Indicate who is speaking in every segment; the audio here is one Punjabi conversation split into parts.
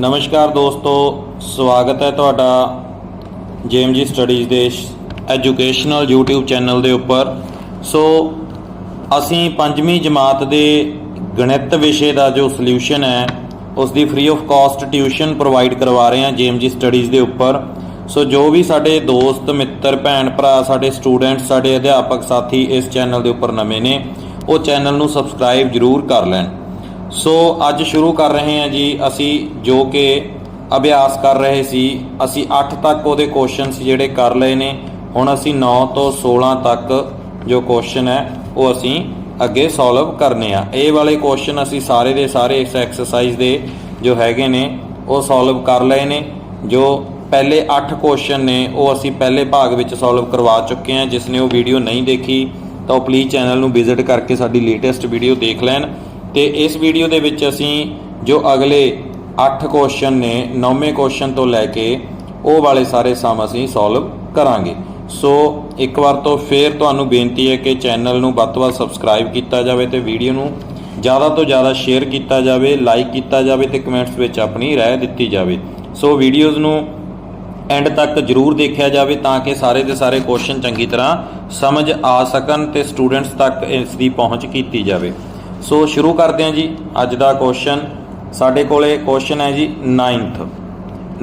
Speaker 1: ਨਮਸਕਾਰ ਦੋਸਤੋ, ਸਵਾਗਤ ਹੈ ਤੁਹਾਡਾ ਜੇਐਮਜੀ ਸਟੱਡੀਜ਼ ਦੇ ਐਜੂਕੇਸ਼ਨਲ YouTube ਚੈਨਲ ਦੇ ਉੱਪਰ। ਸੋ, ਅਸੀਂ ਪੰਜਵੀਂ ਜਮਾਤ ਦੇ ਗਣਿਤ ਵਿਸ਼ੇ ਦਾ ਜੋ ਸੋਲੂਸ਼ਨ ਹੈ ਉਸ ਦੀ free of cost tuition provide ਕਰਵਾ ਰਹੇ ਹਾਂ ਜੇਐਮਜੀ ਸਟੱਡੀਜ਼ ਦੇ ਉੱਪਰ। ਸੋ, ਜੋ ਵੀ ਸਾਡੇ ਦੋਸਤ, ਮਿੱਤਰ, ਭੈਣ, ਭਰਾ, ਸਾਡੇ ਸਟੂਡੈਂਟ ਸਾਡੇ ਅਧਿਆਪਕ ਸਾਥੀ ਇਸ ਚੈਨਲ ਦੇ ਉੱਪਰ ਨਵੇਂ ਨੇ, ਉਹ ਚੈਨਲ ਨੂੰ ਸਬਸਕ੍ਰਾਈਬ ਜਰੂਰ ਕਰ ਲੈਣ। ਸੋ ਅੱਜ ਸ਼ੁਰੂ ਕਰ ਰਹੇ ਹਾਂ ਜੀ, ਅਸੀਂ ਜੋ ਕਿ ਅਭਿਆਸ ਕਰ ਰਹੇ ਸੀ, ਅਸੀਂ 8 ਤੱਕ ਉਹਦੇ ਕੁਐਸਚਨਸ ਜਿਹੜੇ ਕਰ ਲਏ ਨੇ, ਹੁਣ ਅਸੀਂ 9 ਤੋਂ 16 ਤੱਕ ਜੋ ਕੁਐਸਚਨ ਹੈ, ਉਹ ਅਸੀਂ ਅੱਗੇ ਸੋਲਵ ਕਰਨੇ ਆ। ਇਹ ਵਾਲੇ ਕੁਐਸਚਨ ਅਸੀਂ ਸਾਰੇ ਦੇ ਸਾਰੇ ਇਸ ਐਕਸਰਸਾਈਜ਼ ਦੇ ਜੋ ਹੈਗੇ ਨੇ, ਉਹ ਸੋਲਵ ਕਰ ਲਏ ਨੇ। ਜੋ ਪਹਿਲੇ 8 ਕੁਐਸਚਨ ਨੇ, ਉਹ ਅਸੀਂ ਪਹਿਲੇ ਭਾਗ ਵਿੱਚ ਸੋਲਵ ਕਰਵਾ ਚੁੱਕੇ ਹਾਂ। ਜਿਸ ਨੇ ਉਹ ਵੀਡੀਓ ਨਹੀਂ ਦੇਖੀ, ਤਾਂ ਉਹ ਪਲੀਜ਼ ਚੈਨਲ ਨੂੰ ਵਿਜ਼ਿਟ ਕਰਕੇ ਸਾਡੀ ਲੇਟੈਸਟ ਵੀਡੀਓ ਦੇਖ ਲੈਣ। ਤੇ ਇਸ ਵੀਡੀਓ ਦੇ ਵਿੱਚ ਅਸੀਂ ਜੋ ਅਗਲੇ 8 ਕੁਐਸਚਨ ਨੇ 9ਵੇਂ ਕੁਐਸਚਨ ਤੋਂ ਲੈ ਕੇ ਉਹ ਵਾਲੇ ਸਾਰੇ ਸਮ ਅਸੀਂ ਸੋਲਵ ਕਰਾਂਗੇ। ਸੋ ਇੱਕ ਵਾਰ ਤੋਂ ਫੇਰ ਤੁਹਾਨੂੰ ਬੇਨਤੀ ਹੈ ਕਿ ਚੈਨਲ ਨੂੰ ਵੱਧ ਤੋਂ ਵੱਧ ਸਬਸਕ੍ਰਾਈਬ ਕੀਤਾ ਜਾਵੇ ਤੇ ਵੀਡੀਓ ਨੂੰ ਜ਼ਿਆਦਾ ਤੋਂ ਜ਼ਿਆਦਾ ਸ਼ੇਅਰ ਕੀਤਾ ਜਾਵੇ ਲਾਈਕ ਕੀਤਾ ਜਾਵੇ ਤੇ ਕਮੈਂਟਸ ਵਿੱਚ ਆਪਣੀ ਰਾਏ ਦਿੱਤੀ ਜਾਵੇ। ਸੋ ਵੀਡੀਓਜ਼ ਨੂੰ ਐਂਡ ਤੱਕ ਜਰੂਰ ਦੇਖਿਆ ਜਾਵੇ ਤਾਂ ਕਿ ਸਾਰੇ ਦੇ ਸਾਰੇ ਕੁਐਸਚਨ ਚੰਗੀ ਤਰ੍ਹਾਂ ਸਮਝ ਆ ਸਕਣ ਤੇ ਸਟੂਡੈਂਟਸ ਤੱਕ ਇਸ ਦੀ ਪਹੁੰਚ ਕੀਤੀ ਜਾਵੇ। ਸੋ ਸ਼ੁਰੂ ਕਰਦੇ ਹਾਂ ਜੀ ਅੱਜ ਦਾ ਕੁਐਸਚਨ ਸਾਡੇ ਕੋਲੇ ਕੁਐਸਚਨ ਹੈ ਜੀ 9th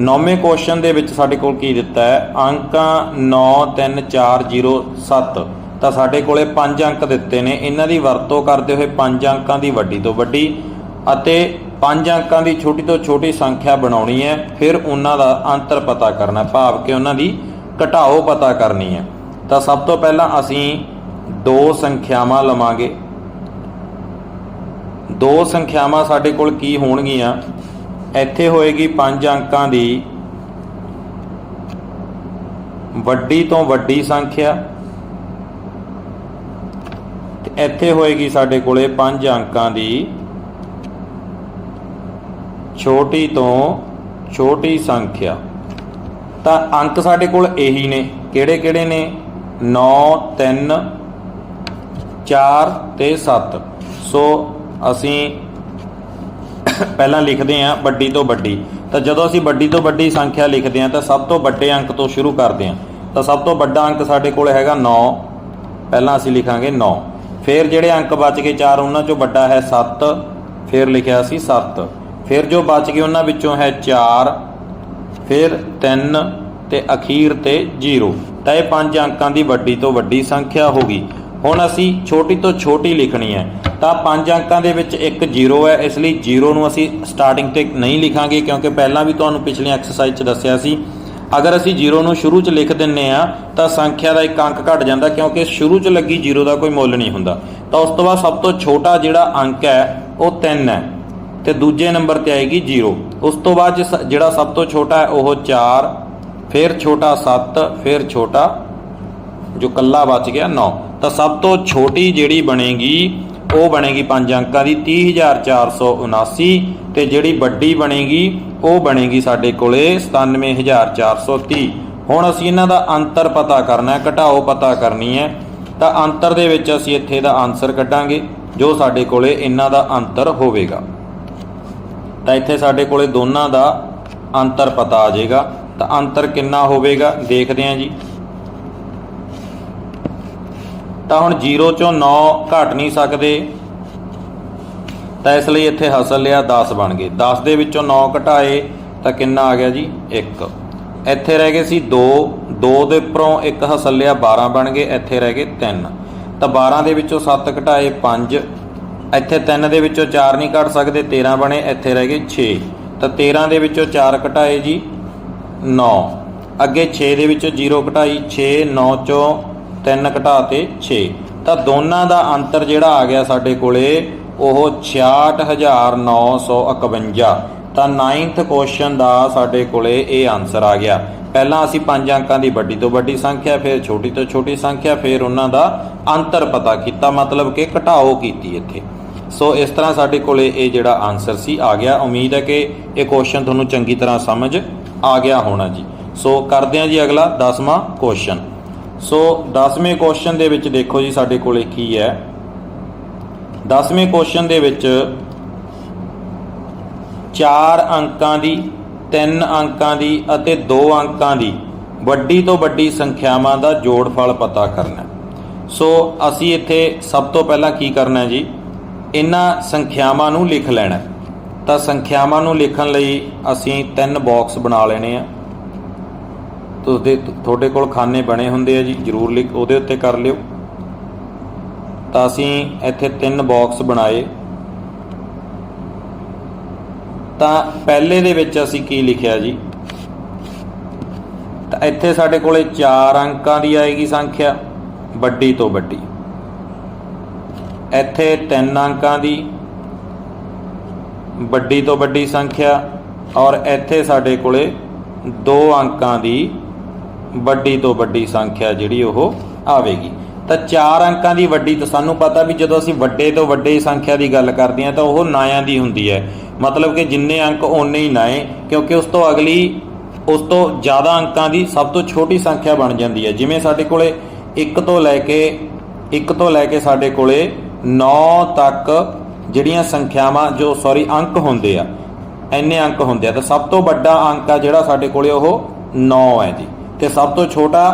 Speaker 1: ਨੌਵੇਂ ਕੁਐਸਚਨ ਦੇ ਵਿੱਚ ਸਾਡੇ ਕੋਲ ਕੀ ਦਿੱਤਾ ਹੈ? ਅੰਕਾਂ 9 3 4 0 7 ਤਾਂ ਸਾਡੇ ਕੋਲੇ 5 ਅੰਕ ਦਿੱਤੇ ਨੇ। ਇਹਨਾਂ ਦੀ ਵਰਤੋਂ ਕਰਦੇ ਹੋਏ 5 ਅੰਕਾਂ ਦੀ ਵੱਡੀ ਤੋਂ ਵੱਡੀ ਅਤੇ 5 ਅੰਕਾਂ ਦੀ ਛੋਟੀ ਤੋਂ ਛੋਟੀ ਸੰਖਿਆ ਬਣਾਉਣੀ ਹੈ। ਫਿਰ ਉਹਨਾਂ ਦਾ ਅੰਤਰ ਪਤਾ ਕਰਨਾ, ਭਾਵ ਕਿ ਉਹਨਾਂ ਦੀ ਘਟਾਓ ਪਤਾ ਕਰਨੀ ਹੈ। ਤਾਂ ਸਭ ਤੋਂ ਪਹਿਲਾਂ ਅਸੀਂ ਦੋ ਸੰਖਿਆਵਾਂ ਲਵਾਂਗੇ। ਦੋ ਸੰਖਿਆਵਾਂ ਸਾਡੇ ਕੋਲ ਕੀ ਹੋਣਗੀਆਂ? ਇੱਥੇ ਹੋਏਗੀ ਪੰਜ ਅੰਕਾਂ ਦੀ ਵੱਡੀ ਤੋਂ ਵੱਡੀ ਸੰਖਿਆ ਤੇ ਇੱਥੇ ਹੋਏਗੀ ਸਾਡੇ ਕੋਲੇ ਪੰਜ ਅੰਕਾਂ ਦੀ ਛੋਟੀ ਤੋਂ ਛੋਟੀ ਸੰਖਿਆ। ਤਾਂ ਅੰਕ ਸਾਡੇ ਕੋਲ ਇਹੀ ਨੇ। ਕਿਹੜੇ ਕਿਹੜੇ ਨੇ? 9 3 4 ਤੇ 7 ਸੋ ਅਸੀਂ ਪਹਿਲਾਂ ਲਿਖਦੇ ਹਾਂ ਵੱਡੀ ਤੋਂ ਵੱਡੀ। ਤਾਂ ਜਦੋਂ ਅਸੀਂ ਵੱਡੀ ਤੋਂ ਵੱਡੀ ਸੰਖਿਆ ਲਿਖਦੇ ਹਾਂ ਤਾਂ ਸਭ ਤੋਂ ਵੱਡੇ ਅੰਕ ਤੋਂ ਸ਼ੁਰੂ ਕਰਦੇ ਹਾਂ। ਤਾਂ ਸਭ ਤੋਂ ਵੱਡਾ ਅੰਕ ਸਾਡੇ ਕੋਲ ਹੈਗਾ 9 ਪਹਿਲਾਂ ਅਸੀਂ ਲਿਖਾਂਗੇ 9 ਫਿਰ ਜਿਹੜੇ ਅੰਕ ਬਚ ਗਏ 4 ਉਹਨਾਂ ਚੋਂ ਵੱਡਾ ਹੈ 7 ਫਿਰ ਲਿਖਿਆ ਸੀ 7 ਫਿਰ ਜੋ ਬਚ ਗਏ ਉਹਨਾਂ ਵਿੱਚੋਂ ਹੈ 4 ਫਿਰ 3 ਤੇ ਅਖੀਰ ਤੇ 0 ਤਾਂ ਇਹ ਪੰਜ ਅੰਕਾਂ ਦੀ ਵੱਡੀ ਤੋਂ ਵੱਡੀ ਸੰਖਿਆ ਹੋ ਗਈ। ਹੁਣ ਅਸੀਂ ਛੋਟੀ ਤੋਂ ਛੋਟੀ ਲਿਖਣੀ ਹੈ। ਤਾਂ ਪੰਜ ਅੰਕਾਂ ਦੇ ਵਿੱਚ ਇੱਕ ਜੀਰੋ ਹੈ, ਇਸ ਲਈ ਜੀਰੋ ਨੂੰ ਅਸੀਂ ਸਟਾਰਟਿੰਗ ਤੇ ਨਹੀਂ ਲਿਖਾਂਗੇ, ਕਿਉਂਕਿ ਪਹਿਲਾਂ ਵੀ ਤੁਹਾਨੂੰ ਪਿਛਲੀ ਐਕਸਰਸਾਈਜ਼ 'ਚ ਦੱਸਿਆ ਸੀ। ਅਗਰ ਅਸੀਂ 0 ਨੂੰ ਸ਼ੁਰੂ 'ਚ ਲਿਖ ਦਿੰਨੇ ਆ, ਤਾਂ ਸੰਖਿਆ ਦਾ ਇੱਕ ਅੰਕ ਘਟ ਜਾਂਦਾ, ਕਿਉਂਕਿ ਸ਼ੁਰੂ 'ਚ ਲੱਗੀ 0 ਦਾ ਕੋਈ ਮੁੱਲ ਨਹੀਂ ਹੁੰਦਾ। ਤਾਂ ਉਸ ਤੋਂ ਬਾਅਦ ਸਭ ਤੋਂ ਛੋਟਾ ਜਿਹੜਾ ਅੰਕ ਹੈ, ਉਹ 3 ਹੈ, ਤੇ ਦੂਜੇ ਨੰਬਰ ਤੇ ਆਏਗੀ 0 ਉਸ ਤੋਂ ਬਾਅਦ ਜਿਸ- ਜਿਹੜਾ ਸਭ ਤੋਂ ਛੋਟਾ ਹੈ, ਉਹ 4 ਫਿਰ ਛੋਟਾ 7 ਫਿਰ ਛੋਟਾ ਜੋ ਕੱਲਾ ਬਚ ਗਿਆ 9 ਤਾਂ ਸਭ ਤੋਂ ਛੋਟੀ ਜਿਹੜੀ ਬਣੇਗੀ, ਉਹ ਬਣੇਗੀ 5 ਅੰਕਾਂ ਦੀ 30479 ਤੇ ਜਿਹੜੀ ਵੱਡੀ ਬਣੇਗੀ, ਉਹ ਬਣੇਗੀ ਸਾਡੇ ਕੋਲੇ 97430 ਹੁਣ ਅਸੀਂ ਇਹਨਾਂ ਦਾ ਅੰਤਰ ਪਤਾ ਕਰਨਾ ਹੈ, ਘਟਾਓ ਪਤਾ ਕਰਨੀ ਹੈ, ਤਾਂ ਅੰਤਰ ਦੇ ਵਿੱਚ ਅਸੀਂ ਇੱਥੇ ਦਾ ਆਨਸਰ ਕੱਢਾਂਗੇ, ਜੋ ਸਾਡੇ ਕੋਲੇ ਇਹਨਾਂ ਦਾ ਅੰਤਰ ਹੋਵੇਗਾ। ਤਾਂ ਇੱਥੇ ਸਾਡੇ ਕੋਲੇ ਦੋਨਾਂ ਦਾ ਅੰਤਰ ਪਤਾ ਆ ਜਾਏਗਾ, ਤਾਂ ਅੰਤਰ ਕਿੰਨਾ ਹੋਵੇਗਾ, ਦੇਖਦੇ ਹਾਂ ਜੀ। ਤਾਂ ਹੁਣ 0 ਚੋਂ 9 ਘਟ ਨਹੀਂ ਸਕਦੇ। ਤਾਂ ਇਸ ਲਈ ਇੱਥੇ ਹਸਲ ਲਿਆ 10 ਬਣ ਗਏ। 10 ਦੇ ਵਿੱਚੋਂ 9 ਘਟਾਏ ਤਾਂ ਕਿੰਨਾ ਆ ਗਿਆ ਜੀ? 1 ਇੱਥੇ ਰਹਿ ਗਏ ਸੀ 2 2 ਦੇ ਉੱਪਰੋਂ ਇੱਕ ਹਸਲ ਲਿਆ 12 ਬਣ ਗਏ। ਇੱਥੇ ਰਹਿ ਗਏ 3 ਤਾਂ 12 ਦੇ ਵਿੱਚੋਂ 7 ਘਟਾਏ 5 ਇੱਥੇ 3 ਦੇ ਵਿੱਚੋਂ 4 ਨਹੀਂ ਕੱਢ ਸਕਦੇ 13 ਬਣੇ, ਇੱਥੇ ਰਹਿ ਗਏ 6 ਤਾਂ 13 ਦੇ ਵਿੱਚੋਂ 4 ਘਟਾਏ ਜੀ 9 ਅੱਗੇ 6 ਦੇ ਵਿੱਚੋਂ 0 ਘਟਾਈ। 6 9 ਚੋਂ 3 ਘਟਾ ਤੇ 6 ਤਾਂ ਦੋਨਾਂ ਦਾ ਅੰਤਰ ਜਿਹੜਾ ਆ ਗਿਆ ਸਾਡੇ ਕੋਲੇ, ਉਹ 66951 ਤਾਂ 9th ਕੁਐਸਚਨ ਦਾ ਸਾਡੇ ਕੋਲੇ ਇਹ ਆਨਸਰ ਆ ਗਿਆ। ਪਹਿਲਾਂ ਅਸੀਂ ਪੰਜ ਅੰਕਾਂ ਦੀ ਵੱਡੀ ਤੋਂ ਵੱਡੀ ਸੰਖਿਆ, ਫਿਰ ਛੋਟੀ ਤੋਂ ਛੋਟੀ ਸੰਖਿਆ, ਫਿਰ ਉਹਨਾਂ ਦਾ ਅੰਤਰ ਪਤਾ ਕੀਤਾ, ਮਤਲਬ ਕਿ ਘਟਾਓ ਕੀਤੀ ਇੱਥੇ। ਸੋ ਇਸ ਤਰ੍ਹਾਂ ਸਾਡੇ ਕੋਲੇ ਇਹ ਜਿਹੜਾ ਆਨਸਰ ਸੀ, ਆ ਗਿਆ। ਉਮੀਦ ਹੈ ਕਿ ਇਹ ਕੁਐਸਚਨ ਤੁਹਾਨੂੰ ਚੰਗੀ ਤਰ੍ਹਾਂ ਸਮਝ ਆ ਗਿਆ ਹੋਣਾ ਜੀ। ਸੋ ਕਰਦੇ ਹਾਂ ਜੀ ਅਗਲਾ 10ਵਾਂ ਕੁਐਸਚਨ ਸੋ 10ਵੇਂ ਕੁਐਸਚਨ ਦੇ ਵਿੱਚ ਦੇਖੋ ਜੀ ਸਾਡੇ ਕੋਲੇ ਕੀ ਹੈ। 10ਵੇਂ ਕੁਐਸਚਨ ਦੇ ਵਿੱਚ 4 ਅੰਕਾਂ ਦੀ 3 ਅੰਕਾਂ ਦੀ ਅਤੇ 2 ਅੰਕਾਂ ਦੀ ਵੱਡੀ ਤੋਂ ਵੱਡੀ ਸੰਖਿਆਵਾਂ ਦਾ ਜੋੜਫਲ ਪਤਾ ਕਰਨਾ ਸੋ ਅਸੀਂ ਇੱਥੇ ਸਭ ਤੋਂ ਪਹਿਲਾਂ ਕੀ ਕਰਨਾ ਹੈ ਜੀ? ਇਹਨਾਂ ਸੰਖਿਆਵਾਂ ਨੂੰ ਲਿਖ ਲੈਣਾ ਤਾਂ ਸੰਖਿਆਵਾਂ ਨੂੰ ਲਿਖਣ ਲਈ ਅਸੀਂ ਤਿੰਨ ਬਾਕਸ ਬਣਾ ਲੈਣੇ ਆ। ਤੁਸੀਂ ਤੁਹਾਡੇ ਕੋਲ ਖਾਨੇ ਬਣੇ ਹੁੰਦੇ ਆ ਜੀ, ਜਰੂਰ ਲਿਖ, ਉਹਦੇ ਉੱਤੇ ਕਰ ਲਿਓ। ਤਾਂ ਅਸੀਂ ਇੱਥੇ ਤਿੰਨ ਬਾਕਸ ਬਣਾਏ। ਤਾਂ ਪਹਿਲੇ ਦੇ ਵਿੱਚ ਅਸੀਂ ਕੀ ਲਿਖਿਆ ਜੀ? ਤਾਂ ਇੱਥੇ ਸਾਡੇ ਕੋਲੇ 4 ਅੰਕਾਂ ਦੀ ਆਏਗੀ ਸੰਖਿਆ, ਵੱਡੀ ਤੋਂ ਵੱਡੀ। ਇੱਥੇ 3 ਅੰਕਾਂ ਦੀ, ਵੱਡੀ ਤੋਂ ਵੱਡੀ ਸੰਖਿਆ, ਔਰ ਇੱਥੇ ਸਾਡੇ ਕੋਲੇ 2 ਅੰਕਾਂ ਦੀ ਵੱਡੀ ਤੋਂ ਵੱਡੀ ਸੰਖਿਆ ਜਿਹੜੀ ਉਹ ਆਵੇਗੀ। ਤਾਂ ਚਾਰ ਅੰਕਾਂ ਦੀ ਵੱਡੀ ਤਾਂ ਸਾਨੂੰ ਪਤਾ ਵੀ ਜਦੋਂ ਅਸੀਂ ਵੱਡੇ ਤੋਂ ਵੱਡੇ ਸੰਖਿਆ ਦੀ ਗੱਲ ਕਰਦੇ ਹਾਂ ਤਾਂ ਉਹ ਨਾਇਆਂ ਦੀ ਹੁੰਦੀ ਹੈ। ਮਤਲਬ ਕਿ ਜਿੰਨੇ ਅੰਕ ਓਨੇ ਹੀ ਨਾਏ, ਕਿਉਂਕਿ ਉਸ ਤੋਂ ਅਗਲੀ, ਉਸ ਤੋਂ ਜ਼ਿਆਦਾ ਅੰਕਾਂ ਦੀ ਸਭ ਤੋਂ ਛੋਟੀ ਸੰਖਿਆ ਬਣ ਜਾਂਦੀ ਹੈ। ਜਿਵੇਂ ਸਾਡੇ ਕੋਲੇ 1 ਤੋਂ ਲੈ ਕੇ 1 ਤੋਂ ਲੈ ਕੇ ਸਾਡੇ ਕੋਲੇ 9 ਤੱਕ ਜਿਹੜੀਆਂ ਸੰਖਿਆਵਾਂ, ਜੋ ਸੌਰੀ ਅੰਕ ਹੁੰਦੇ ਆ, ਇੰਨੇ ਅੰਕ ਹੁੰਦੇ ਆ। ਤਾਂ ਸਭ ਤੋਂ ਵੱਡਾ ਅੰਕ ਆ ਜਿਹੜਾ ਸਾਡੇ ਕੋਲੇ ਉਹ 9 ਹੈ ਜੀ। ਤੇ ਸਭ ਤੋਂ ਛੋਟਾ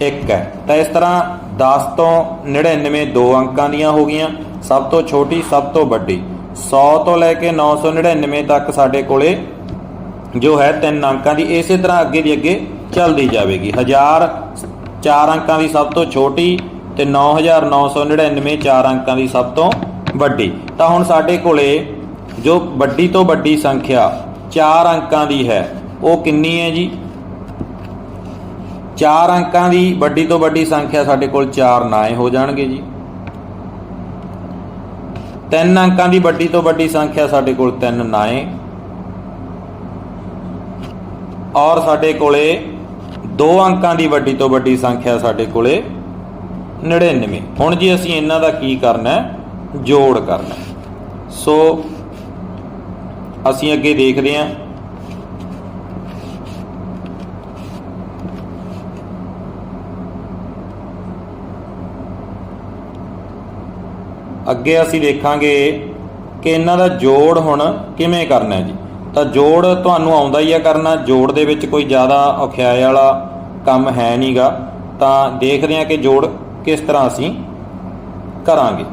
Speaker 1: 1 ਹੈ। ਤਾਂ ਇਸ ਤਰ੍ਹਾਂ 10 ਤੋਂ 99 ਦੋ ਅੰਕਾਂ ਦੀਆਂ ਹੋ ਗਈਆਂ। ਸਭ ਤੋਂ ਛੋਟੀ, ਸਭ ਤੋਂ ਵੱਡੀ। 100 ਤੋਂ ਲੈ ਕੇ 999 ਤੱਕ ਸਾਡੇ ਕੋਲੇ ਜੋ ਹੈ ਤਿੰਨ ਅੰਕਾਂ ਦੀ, ਇਸੇ ਤਰ੍ਹਾਂ ਅੱਗੇ ਦੀ ਅੱਗੇ ਚੱਲਦੀ ਜਾਵੇਗੀ। 1000 ਚਾਰ ਅੰਕਾਂ ਦੀ ਸਭ ਤੋਂ ਛੋਟੀ ਤੇ 9999 ਚਾਰ ਅੰਕਾਂ ਦੀ ਸਭ ਤੋਂ ਵੱਡੀ। ਤਾਂ ਹੁਣ ਸਾਡੇ ਕੋਲੇ ਜੋ ਵੱਡੀ ਤੋਂ ਵੱਡੀ ਸੰਖਿਆ ਚਾਰ ਅੰਕਾਂ ਦੀ ਹੈ, ਉਹ ਕਿੰਨੀ ਹੈ ਜੀ? ਚਾਰ ਅੰਕਾਂ ਦੀ ਵੱਡੀ ਤੋਂ ਵੱਡੀ ਸੰਖਿਆ ਸਾਡੇ ਕੋਲ ਚਾਰ ਨਾਏ ਹੋ ਜਾਣਗੇ ਜੀ। ਤਿੰਨ ਅੰਕਾਂ ਦੀ ਵੱਡੀ ਤੋਂ ਵੱਡੀ ਸੰਖਿਆ ਸਾਡੇ ਕੋਲ ਤਿੰਨ ਨਾਏ ਔਰ ਸਾਡੇ ਕੋਲੇ ਦੋ ਅੰਕਾਂ ਦੀ ਵੱਡੀ ਤੋਂ ਵੱਡੀ ਸੰਖਿਆ ਸਾਡੇ ਕੋਲੇ 99 ਹੁਣ ਜੀ ਅਸੀਂ ਇਹਨਾਂ ਦਾ ਕੀ ਕਰਨਾ ਹੈ? ਜੋੜ ਕਰਨਾ ਸੋ, ਅਸੀਂ ਅੱਗੇ ਦੇਖਦੇ ਹਾਂ। ਅੱਗੇ ਅਸੀਂ ਦੇਖਾਂਗੇ ਕਿ ਇਹਨਾਂ ਦਾ ਜੋੜ ਹੁਣ ਕਿਵੇਂ ਕਰਨਾ ਹੈ ਜੀ। ਤਾਂ ਜੋੜ ਤੁਹਾਨੂੰ ਆਉਂਦਾ ਹੀ ਆ ਕਰਨਾ, ਜੋੜ ਦੇ ਵਿੱਚ ਕੋਈ ਜ਼ਿਆਦਾ ਔਖਿਆਈ ਵਾਲਾ ਕੰਮ ਹੈ ਨਹੀਂਗਾ। ਤਾਂ ਦੇਖਦੇ ਹਾਂ ਕਿ ਜੋੜ ਕਿਸ ਤਰ੍ਹਾਂ ਅਸੀਂ ਕਰਾਂਗੇ।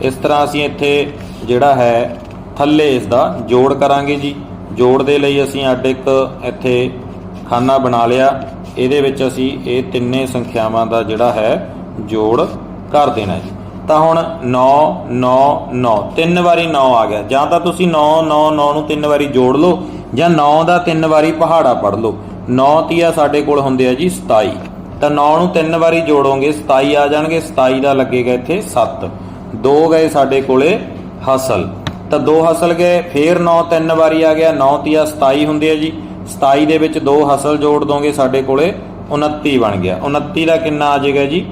Speaker 1: ਇਸ ਤਰ੍ਹਾਂ ਅਸੀਂ ਇੱਥੇ ਜਿਹੜਾ ਹੈ, ਥੱਲੇ ਇਸ ਦਾ ਜੋੜ ਕਰਾਂਗੇ ਜੀ। ਜੋੜ ਦੇ ਲਈ ਅਸੀਂ ਅੱਡ ਇੱਕ ਇੱਥੇ ਖਾਨਾ ਬਣਾ ਲਿਆ। ਇਹਦੇ ਵਿੱਚ ਅਸੀਂ ਇਹ ਤਿੰਨੇ ਸੰਖਿਆਵਾਂ ਦਾ ਜਿਹੜਾ ਹੈ ਜੋੜ ਕਰ ਦੇਣਾ ਜੀ। ਤਾਂ ਹੁਣ 9 9 9 ਤਿੰਨ ਵਾਰੀ 9 ਆ ਗਿਆ। ਜਾਂ ਤਾਂ ਤੁਸੀਂ 9 9 9 ਨੂੰ ਤਿੰਨ ਵਾਰੀ ਜੋੜ ਲਓ ਜਾਂ 9 ਦਾ ਤਿੰਨ ਵਾਰੀ ਪਹਾੜਾ ਪੜ ਲਓ। 9 ਤੀਆ ਸਾਡੇ ਕੋਲ ਹੁੰਦੇ ਆ ਜੀ 27 ਤਾਂ 9 ਨੂੰ ਤਿੰਨ ਵਾਰੀ ਜੋੜੋਗੇ 27 ਆ ਜਾਣਗੇ 27 ਦਾ ਲੱਗੇਗਾ ਇੱਥੇ 7 ਦੋ ਗਏ ਸਾਡੇ ਕੋਲੇ ਹਸਲ। ਤਾਂ ਦੋ ਹਸਲ ਗਏ, ਫੇਰ 9 ਤਿੰਨ ਵਾਰੀ ਆ ਗਿਆ 9 ਤੀਆ 27 ਹੁੰਦੇ ਆ ਜੀ। 27 ਦੇ ਵਿੱਚ ਦੋ ਹਸਲ ਜੋੜ ਦੋਗੇ ਸਾਡੇ ਕੋਲੇ 29 ਬਣ ਗਿਆ। 29 ਦਾ ਕਿੰਨਾ ਆ ਜਾਏਗਾ ਜੀ?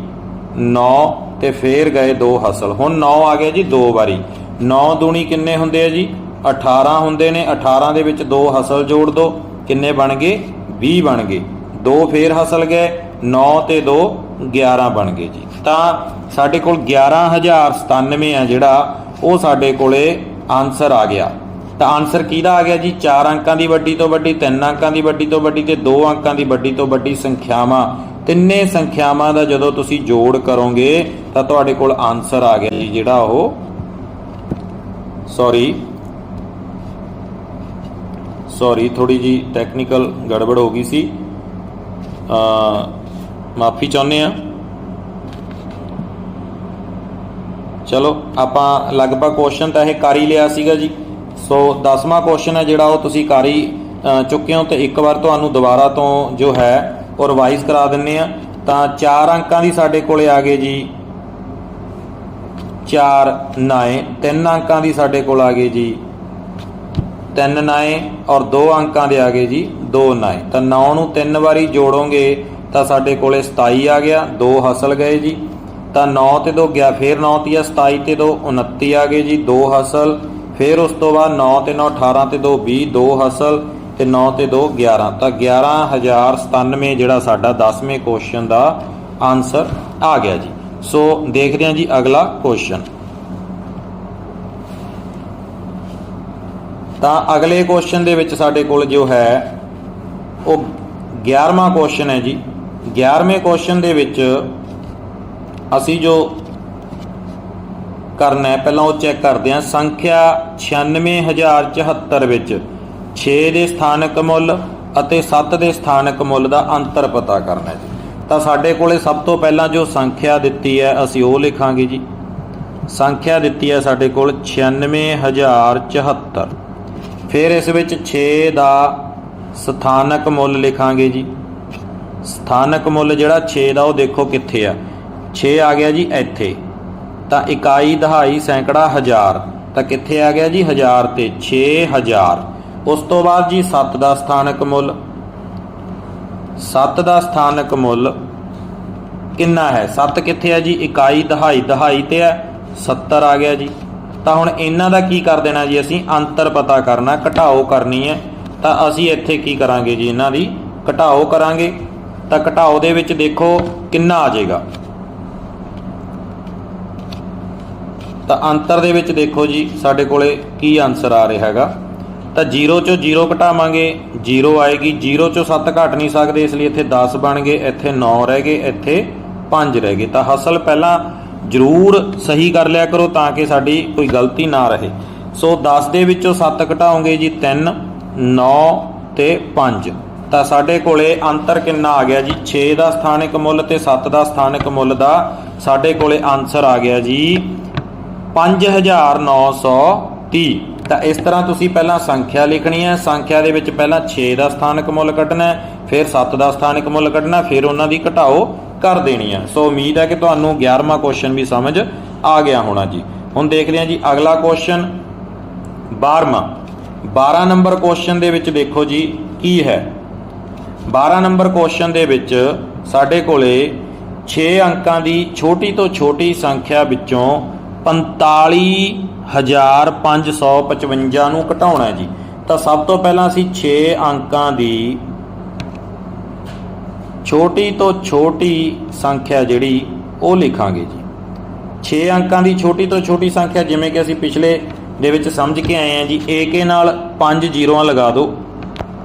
Speaker 1: 9 ਤੇ ਫੇਰ ਗਏ ਦੋ ਹਸਲ। ਹੁਣ 9 ਆ ਗਿਆ ਜੀ ਦੋ ਵਾਰੀ। 9 ਦੂਣੀ ਕਿੰਨੇ ਹੁੰਦੇ ਆ ਜੀ? 18 ਹੁੰਦੇ ਨੇ। 18 ਦੇ ਵਿੱਚ ਦੋ ਹਸਲ ਜੋੜ ਦੋ। ਕਿੰਨੇ ਬਣ ਗਏ? 20 ਬਣ ਗਏ। ਦੋ ਫੇਰ ਹਸਲ ਗਏ। 9 ਤੇ 2 11 ਬਣ ਗਏ ਜੀ। ਤਾਂ ਸਾਡੇ ਕੋਲ 11097 ਆ ਜਿਹੜਾ, ਉਹ ਸਾਡੇ ਕੋਲੇ ਆਨਸਰ ਆ ਗਿਆ। ਤਾਂ ਆਨਸਰ ਕਿਹਦਾ ਆ ਗਿਆ ਜੀ? 4 ਅੰਕਾਂ ਦੀ ਵੱਡੀ ਤੋਂ ਵੱਡੀ 3 ਅੰਕਾਂ ਦੀ ਵੱਡੀ ਤੋਂ ਵੱਡੀ ਤੇ 2 ਅੰਕਾਂ ਦੀ ਵੱਡੀ ਤੋਂ ਵੱਡੀ ਸੰਖਿਆਵਾਂ। ਤਿੰਨੇ ਸੰਖਿਆਵਾਂ ਦਾ ਜਦੋਂ ਤੁਸੀਂ ਜੋੜ ਕਰੋਗੇ ਤਾਂ ਤੁਹਾਡੇ ਕੋਲ ਆਨਸਰ ਆ ਗਿਆ ਜੀ, ਜਿਹੜਾ ਉਹ ਸੌਰੀ ਸੌਰੀ ਥੋੜੀ ਜੀ ਟੈਕਨੀਕਲ ਗੜਬੜ ਹੋ ਗਈ ਸੀ। ਅ ਮਾਫੀ ਚਾਹੁੰਦੇ ਆ ਚਲੋ, ਆਪਾਂ ਲਗਭਗ ਕੁਐਸਚਨ ਤਾਂ ਇਹ ਕਰ ਹੀ ਲਿਆ ਸੀਗਾ ਜੀ। ਸੋ 10ਵਾਂ ਕੁਐਸਚਨ ਹੈ ਜਿਹੜਾ ਉਹ ਤੁਸੀਂ ਕਰ ਹੀ ਚੁੱਕੇ ਹੋ ਤੇ ਇੱਕ ਵਾਰ ਤੁਹਾਨੂੰ ਦੁਬਾਰਾ ਤੋਂ ਜੋ ਹੈ ਉਹ ਰਿਵਾਈਜ਼ ਕਰਾ ਦਿੰਨੇ ਆ ਤਾਂ 4 ਅੰਕਾਂ ਦੀ ਸਾਡੇ ਕੋਲੇ ਆ ਗਏ ਜੀ। 4 ਨਾਏ 3 ਅੰਕਾਂ ਦੀ ਸਾਡੇ ਕੋਲ ਆ ਗਏ ਜੀ। 3 ਨਾਏ ਔਰ 2 ਅੰਕਾਂ ਦੇ ਆ ਗਏ ਜੀ 2 ਨਾਏ। ਤਾਂ 9 ਨੂੰ ਤਿੰਨ ਵਾਰੀ ਜੋੜੋਗੇ ਤਾਂ ਸਾਡੇ ਕੋਲੇ 27 ਆ ਗਿਆ 2 ਹਸਲ ਗਏ ਜੀ। ਤਾਂ 9 ਤੇ 2 ਗਿਆ, ਫਿਰ 9 ਤੀਆ 27 ਤੇ 2 29 ਆ ਗਏ ਜੀ 2 ਹਸਲ। ਫਿਰ ਉਸ ਤੋਂ ਬਾਅਦ 9 ਤੇ 9 18 ਤੇ 2 20 2 ਹਸਲ ਤੇ 9 ਤੇ 2 11 ਤਾਂ 11097 ਜਿਹੜਾ ਸਾਡਾ 10ਵੇਂ ਕੁਐਸਚਨ ਦਾ ਆਨਸਰ ਆ ਗਿਆ ਜੀ। ਸੋ ਦੇਖਦੇ ਹਾਂ ਜੀ ਅਗਲਾ ਕੁਐਸਚਨ ਤਾਂ ਅਗਲੇ ਕੁਐਸਚਨ ਦੇ ਵਿੱਚ ਸਾਡੇ ਕੋਲ ਜੋ ਹੈ, ਉਹ 11ਵਾਂ ਕੁਐਸਚਨ ਹੈ ਜੀ। 11ਵੇਂ ਕੁਐਸਚਨ ਦੇ ਵਿੱਚ ਅਸੀਂ ਜੋ ਕਰਨਾ ਹੈ। ਪਹਿਲਾਂ ਉਹ ਚੈੱਕ ਕਰਦੇ ਹਾਂ। ਸੰਖਿਆ 96074 ਵਿੱਚ 6 ਦੇ ਸਥਾਨਕ ਮੁੱਲ ਅਤੇ 7 ਦੇ ਸਥਾਨਕ ਮੁੱਲ ਦਾ ਅੰਤਰ ਪਤਾ ਕਰਨਾ ਹੈ ਜੀ। ਤਾਂ ਸਾਡੇ ਕੋਲੇ ਸਭ ਤੋਂ ਪਹਿਲਾਂ ਜੋ ਸੰਖਿਆ ਦਿੱਤੀ ਹੈ, ਅਸੀਂ ਉਹ ਲਿਖਾਂਗੇ ਜੀ। ਸੰਖਿਆ ਦਿੱਤੀ ਹੈ ਸਾਡੇ ਕੋਲ 96074 ਫਿਰ ਇਸ ਵਿੱਚ 6 ਦਾ ਸਥਾਨਕ ਮੁੱਲ ਲਿਖਾਂਗੇ ਜੀ। ਸਥਾਨਕ ਮੁੱਲ ਜਿਹੜਾ 6 ਦਾ ਉਹ ਦੇਖੋ ਕਿੱਥੇ ਆ। 6 ਆ ਗਿਆ ਜੀ ਇੱਥੇ। ਤਾਂ ਇਕਾਈ ਦਹਾਈ ਸੈਂਕੜਾ ਹਜ਼ਾਰ। ਤਾਂ ਕਿੱਥੇ ਆ ਗਿਆ ਜੀ? ਹਜ਼ਾਰ ਤੇ 6000 ਉਸ ਤੋਂ ਬਾਅਦ ਜੀ 7 ਦਾ ਸਥਾਨਕ ਮੁੱਲ। 7 ਦਾ ਸਥਾਨਕ ਮੁੱਲ ਕਿੰਨਾ ਹੈ? 7 ਕਿੱਥੇ ਹੈ ਜੀ? ਇਕਾਈ ਦਹਾਈ ਦਹਾਈ ਤੇ ਹੈ। 70 ਆ ਗਿਆ ਜੀ। ਤਾਂ ਹੁਣ ਇਹਨਾਂ ਦਾ ਕੀ ਕਰ ਦੇਣਾ ਜੀ ਅਸੀਂ? ਅੰਤਰ ਪਤਾ ਕਰਨਾ, ਘਟਾਓ ਕਰਨੀ ਹੈ। ਤਾਂ ਅਸੀਂ ਇੱਥੇ ਕੀ ਕਰਾਂਗੇ ਜੀ ਇਹਨਾਂ ਦੀ? ਘਟਾਓ ਕਰਾਂਗੇ। ਤਾਂ ਘਟਾਓ ਦੇ ਵਿੱਚ ਦੇਖੋ ਕਿੰਨਾ ਆ ਜਾਏਗਾ। ਤਾਂ ਅੰਤਰ ਦੇ ਵਿੱਚ ਦੇਖੋ ਜੀ, ਸਾਡੇ ਕੋਲੇ ਕੀ ਆਨਸਰ ਆ ਰਿਹਾ ਹੈਗਾ? ਤਾਂ 0 ਚੋਂ 0 ਘਟਾਵਾਂਗੇ 0 ਆਏਗੀ 0 ਚੋਂ 7 ਘਟ ਨਹੀਂ ਸਕਦੇ, ਇਸ ਲਈ ਇੱਥੇ 10 ਬਣ ਗਏ, ਇੱਥੇ 9 ਰਹਿ ਗਏ, ਇੱਥੇ 5 ਰਹਿ ਗਏ। ਤਾਂ ਹਸਲ ਪਹਿਲਾਂ ਜ਼ਰੂਰ ਸਹੀ ਕਰ ਲਿਆ ਕਰੋ ਤਾਂ ਕਿ ਸਾਡੀ ਕੋਈ ਗਲਤੀ ਨਾ ਰਹੇ। ਸੋ 10 ਦੇ ਵਿੱਚੋਂ 7 ਘਟਾਓਗੇ ਜੀ 3 9 ਤੇ 5 ਤਾਂ ਸਾਡੇ ਕੋਲੇ ਅੰਤਰ ਕਿੰਨਾ ਆ ਗਿਆ ਜੀ? 6 ਦਾ ਸਥਾਨਕ ਮੁੱਲ ਤੇ 7 ਦਾ ਸਥਾਨਕ ਮੁੱਲ ਦਾ ਸਾਡੇ ਕੋਲੇ ਆਨਸਰ ਆ ਗਿਆ ਜੀ 5930 ਤਾਂ ਇਸ ਤਰ੍ਹਾਂ ਤੁਸੀਂ ਪਹਿਲਾਂ ਸੰਖਿਆ ਲਿਖਣੀ ਹੈ। ਸੰਖਿਆ ਦੇ ਵਿੱਚ ਪਹਿਲਾਂ 6 ਦਾ ਸਥਾਨਕ ਮੁੱਲ ਕੱਢਣਾ ਹੈ, ਫਿਰ 7 ਦਾ ਸਥਾਨਕ ਮੁੱਲ ਕੱਢਣਾ ਫਿਰ ਉਹਨਾਂ ਦੀ ਘਟਾਓ ਕਰ ਦੇਣੀ ਹੈ। ਸੋ ਉਮੀਦ ਹੈ ਕਿ ਤੁਹਾਨੂੰ 11ਵਾਂ ਕੁਐਸਚਨ ਵੀ ਸਮਝ ਆ ਗਿਆ ਹੋਣਾ ਜੀ। ਹੁਣ ਦੇਖਦੇ ਹਾਂ ਜੀ ਅਗਲਾ ਕੁਐਸਚਨ 12ਵਾਂ 12 ਨੰਬਰ ਕੁਐਸਚਨ ਦੇ ਵਿੱਚ ਦੇਖੋ ਜੀ ਕੀ ਹੈ। 12 ਨੰਬਰ ਕੁਐਸਚਨ ਦੇ ਵਿੱਚ ਸਾਡੇ ਕੋਲੇ 6 ਅੰਕਾਂ ਦੀ ਛੋਟੀ ਤੋਂ ਛੋਟੀ ਸੰਖਿਆ ਵਿੱਚੋਂ 45555 ਨੂੰ ਘਟਾਉਣਾ ਹੈ ਜੀ। ਤਾਂ ਸਭ ਤੋਂ ਪਹਿਲਾਂ ਅਸੀਂ 6 ਅੰਕਾਂ ਦੀ ਛੋਟੀ ਤੋਂ ਛੋਟੀ ਸੰਖਿਆ ਜਿਹੜੀ ਉਹ ਲਿਖਾਂਗੇ ਜੀ। 6 ਅੰਕਾਂ ਦੀ ਛੋਟੀ ਤੋਂ ਛੋਟੀ ਸੰਖਿਆ ਜਿਵੇਂ ਕਿ ਅਸੀਂ ਪਿਛਲੇ ਦੇ ਵਿੱਚ ਸਮਝ ਕੇ ਆਏ ਹਾਂ ਜੀ ਏਕੇ ਨਾਲ 5 ਜ਼ੀਰੋਆਂ ਲਗਾ ਦਿਓ।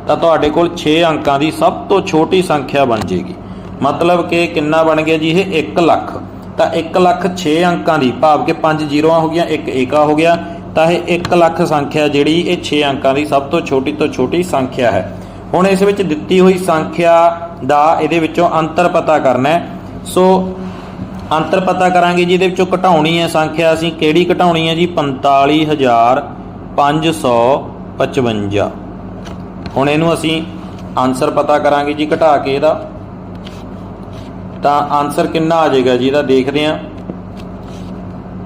Speaker 1: ਤਾਂ ਤੁਹਾਡੇ ਕੋਲ 6 ਅੰਕਾਂ ਦੀ ਸਭ ਤੋਂ ਛੋਟੀ ਸੰਖਿਆ ਬਣ ਜੇਗੀ। ਮਤਲਬ ਕਿ ਕਿੰਨਾ ਬਣ ਗਿਆ ਜੀ, ਇਹ 1 ਲੱਖ। ਤਾਂ 1 ਲੱਖ 6 ਅੰਕਾਂ ਦੀ, ਭਾਵ ਕਿ 5 ਜ਼ੀਰੋਆਂ ਹੋ ਗਈਆਂ, ਇੱਕ ਏਕਾ ਹੋ ਗਿਆ, ਤਾਂ ਇਹ 1 ਲੱਖ ਸੰਖਿਆ ਜਿਹੜੀ ਇਹ 6 ਅੰਕਾਂ ਦੀ ਸਭ ਤੋਂ ਛੋਟੀ ਤੋਂ ਛੋਟੀ ਸੰਖਿਆ ਹੈ। ਹੁਣ ਇਸ ਵਿੱਚ ਦਿੱਤੀ ਹੋਈ ਸੰਖਿਆ ਦਾ ਇਹਦੇ ਵਿੱਚੋਂ ਅੰਤਰ ਪਤਾ ਕਰਨਾ ਹੈ। ਸੋ ਅੰਤਰ ਪਤਾ ਕਰਾਂਗੇ ਜੀ, ਇਹਦੇ ਵਿੱਚੋਂ ਘਟਾਉਣੀ ਹੈ ਸੰਖਿਆ ਅਸੀਂ, ਕਿਹੜੀ ਘਟਾਉਣੀ ਹੈ ਜੀ? 45555 ਹੁਣ ਇਹਨੂੰ ਅਸੀਂ ਆਨਸਰ ਪਤਾ ਕਰਾਂਗੇ ਜੀ, ਘਟਾ ਕੇ ਇਹਦਾ। ਤਾਂ ਆਨਸਰ ਕਿੰਨਾ ਆ ਜਾਏਗਾ ਜੀ, ਇਹਦਾ ਦੇਖਦੇ ਹਾਂ।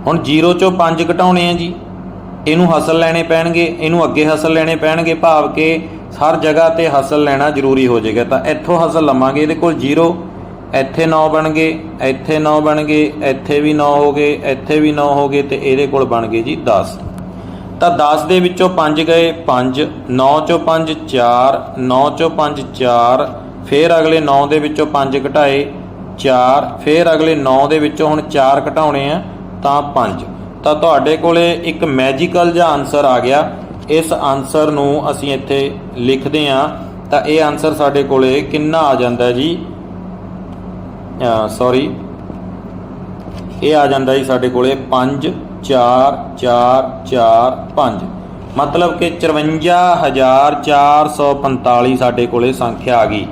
Speaker 1: ਹੁਣ 0 ਚੋਂ 5 ਘਟਾਉਣੇ ਆ ਜੀ। ਇਹਨੂੰ ਹਸਲ ਲੈਣੇ ਪੈਣਗੇ, ਇਹਨੂੰ ਅੱਗੇ ਹਸਲ ਲੈਣੇ ਪੈਣਗੇ, ਭਾਵ ਕਿ ਹਰ ਜਗ੍ਹਾ ਤੇ ਹਸਲ ਲੈਣਾ ਜ਼ਰੂਰੀ ਹੋ ਜਾਏਗਾ। ਤਾਂ ਇੱਥੋਂ ਹਸਲ ਲਵਾਂਗੇ, ਇਹਦੇ ਕੋਲ 0 ਇੱਥੇ 9 ਬਣ ਗਏ, ਇੱਥੇ 9 ਬਣ ਗਏ, ਇੱਥੇ ਵੀ 9 ਹੋ ਗਏ, ਇੱਥੇ ਵੀ 9 ਹੋ ਗਏ ਤੇ ਇਹਦੇ ਕੋਲ ਬਣ ਗਏ ਜੀ 10 ਤਾਂ 10 ਦੇ ਵਿੱਚੋਂ 5 ਗਏ 5 9 ਚੋਂ 5 4 9 ਚੋਂ 5 4 ਫਿਰ ਅਗਲੇ 9 ਦੇ ਵਿੱਚੋਂ 5 ਘਟਾਏ। 4 ਫਿਰ ਅਗਲੇ 9 ਦੇ ਵਿੱਚੋਂ ਹੁਣ 4 ਘਟਾਉਣੇ ਆ, ਤਾਂ 5 ਤਾਂ ਤੁਹਾਡੇ ਕੋਲੇ ਇੱਕ ਮੈਜੀਕਲ ਜਿਹਾ ਆਨਸਰ ਆ ਗਿਆ। ਇਸ ਆਨਸਰ ਨੂੰ ਅਸੀਂ ਇੱਥੇ ਲਿਖਦੇ ਆ ਤਾਂ ਇਹ ਆਨਸਰ ਸਾਡੇ ਕੋਲੇ ਕਿੰਨਾ ਆ ਜਾਂਦਾ ਜੀ? ਸੌਰੀ ਇਹ ਆ ਜਾਂਦਾ ਜੀ ਸਾਡੇ ਕੋਲੇ 5 4 4 4 5 ਮਤਲਬ ਕਿ 54445 ਸਾਡੇ ਕੋਲੇ ਸੰਖਿਆ ਆ ਗਈ।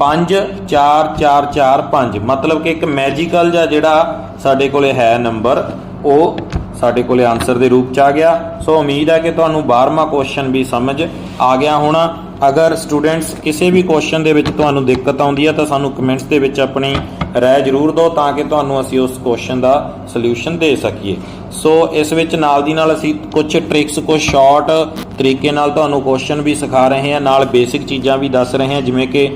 Speaker 1: 5 4 4 4 5 ਮਤਲਬ ਕਿ ਇੱਕ ਮੈਜੀਕਲ ਜਾਂ ਜਿਹੜਾ ਸਾਡੇ ਕੋਲੇ ਹੈ ਨੰਬਰ ਉਹ ਸਾਡੇ ਕੋਲੇ ਆਨਸਰ ਦੇ ਰੂਪ ਚ ਆ ਗਿਆ। ਸੋ ਉਮੀਦ ਹੈ ਕਿ ਤੁਹਾਨੂੰ 12ਵਾਂ ਕੁਐਸਚਨ ਵੀ ਸਮਝ ਆ ਗਿਆ ਹੋਣਾ। ਅਗਰ ਸਟੂਡੈਂਟਸ ਕਿਸੇ ਵੀ ਕੁਐਸਚਨ ਦੇ ਵਿੱਚ ਤੁਹਾਨੂੰ ਦਿੱਕਤ ਆਉਂਦੀ ਹੈ ਤਾਂ ਸਾਨੂੰ ਕਮੈਂਟਸ ਦੇ ਵਿੱਚ ਆਪਣੀ ਰਾਏ ਜ਼ਰੂਰ ਦਿਓ ਤਾਂ ਕਿ ਤੁਹਾਨੂੰ ਅਸੀਂ ਉਸ ਕੁਐਸਚਨ ਦਾ ਸੋਲੂਸ਼ਨ ਦੇ ਸਕੀਏ। ਸੋ ਇਸ ਵਿੱਚ ਨਾਲ ਦੀ ਨਾਲ ਅਸੀਂ ਕੁਝ ਟ੍ਰਿਕਸ ਕੁਝ ਸ਼ਾਰਟ ਤਰੀਕੇ ਨਾਲ ਤੁਹਾਨੂੰ ਕੁਐਸਚਨ ਵੀ ਸਿਖਾ ਰਹੇ ਹਾਂ, ਨਾਲ ਬੇਸਿਕ ਚੀਜ਼ਾਂ ਵੀ ਦੱਸ ਰਹੇ ਹਾਂ, ਜਿਵੇਂ ਕਿ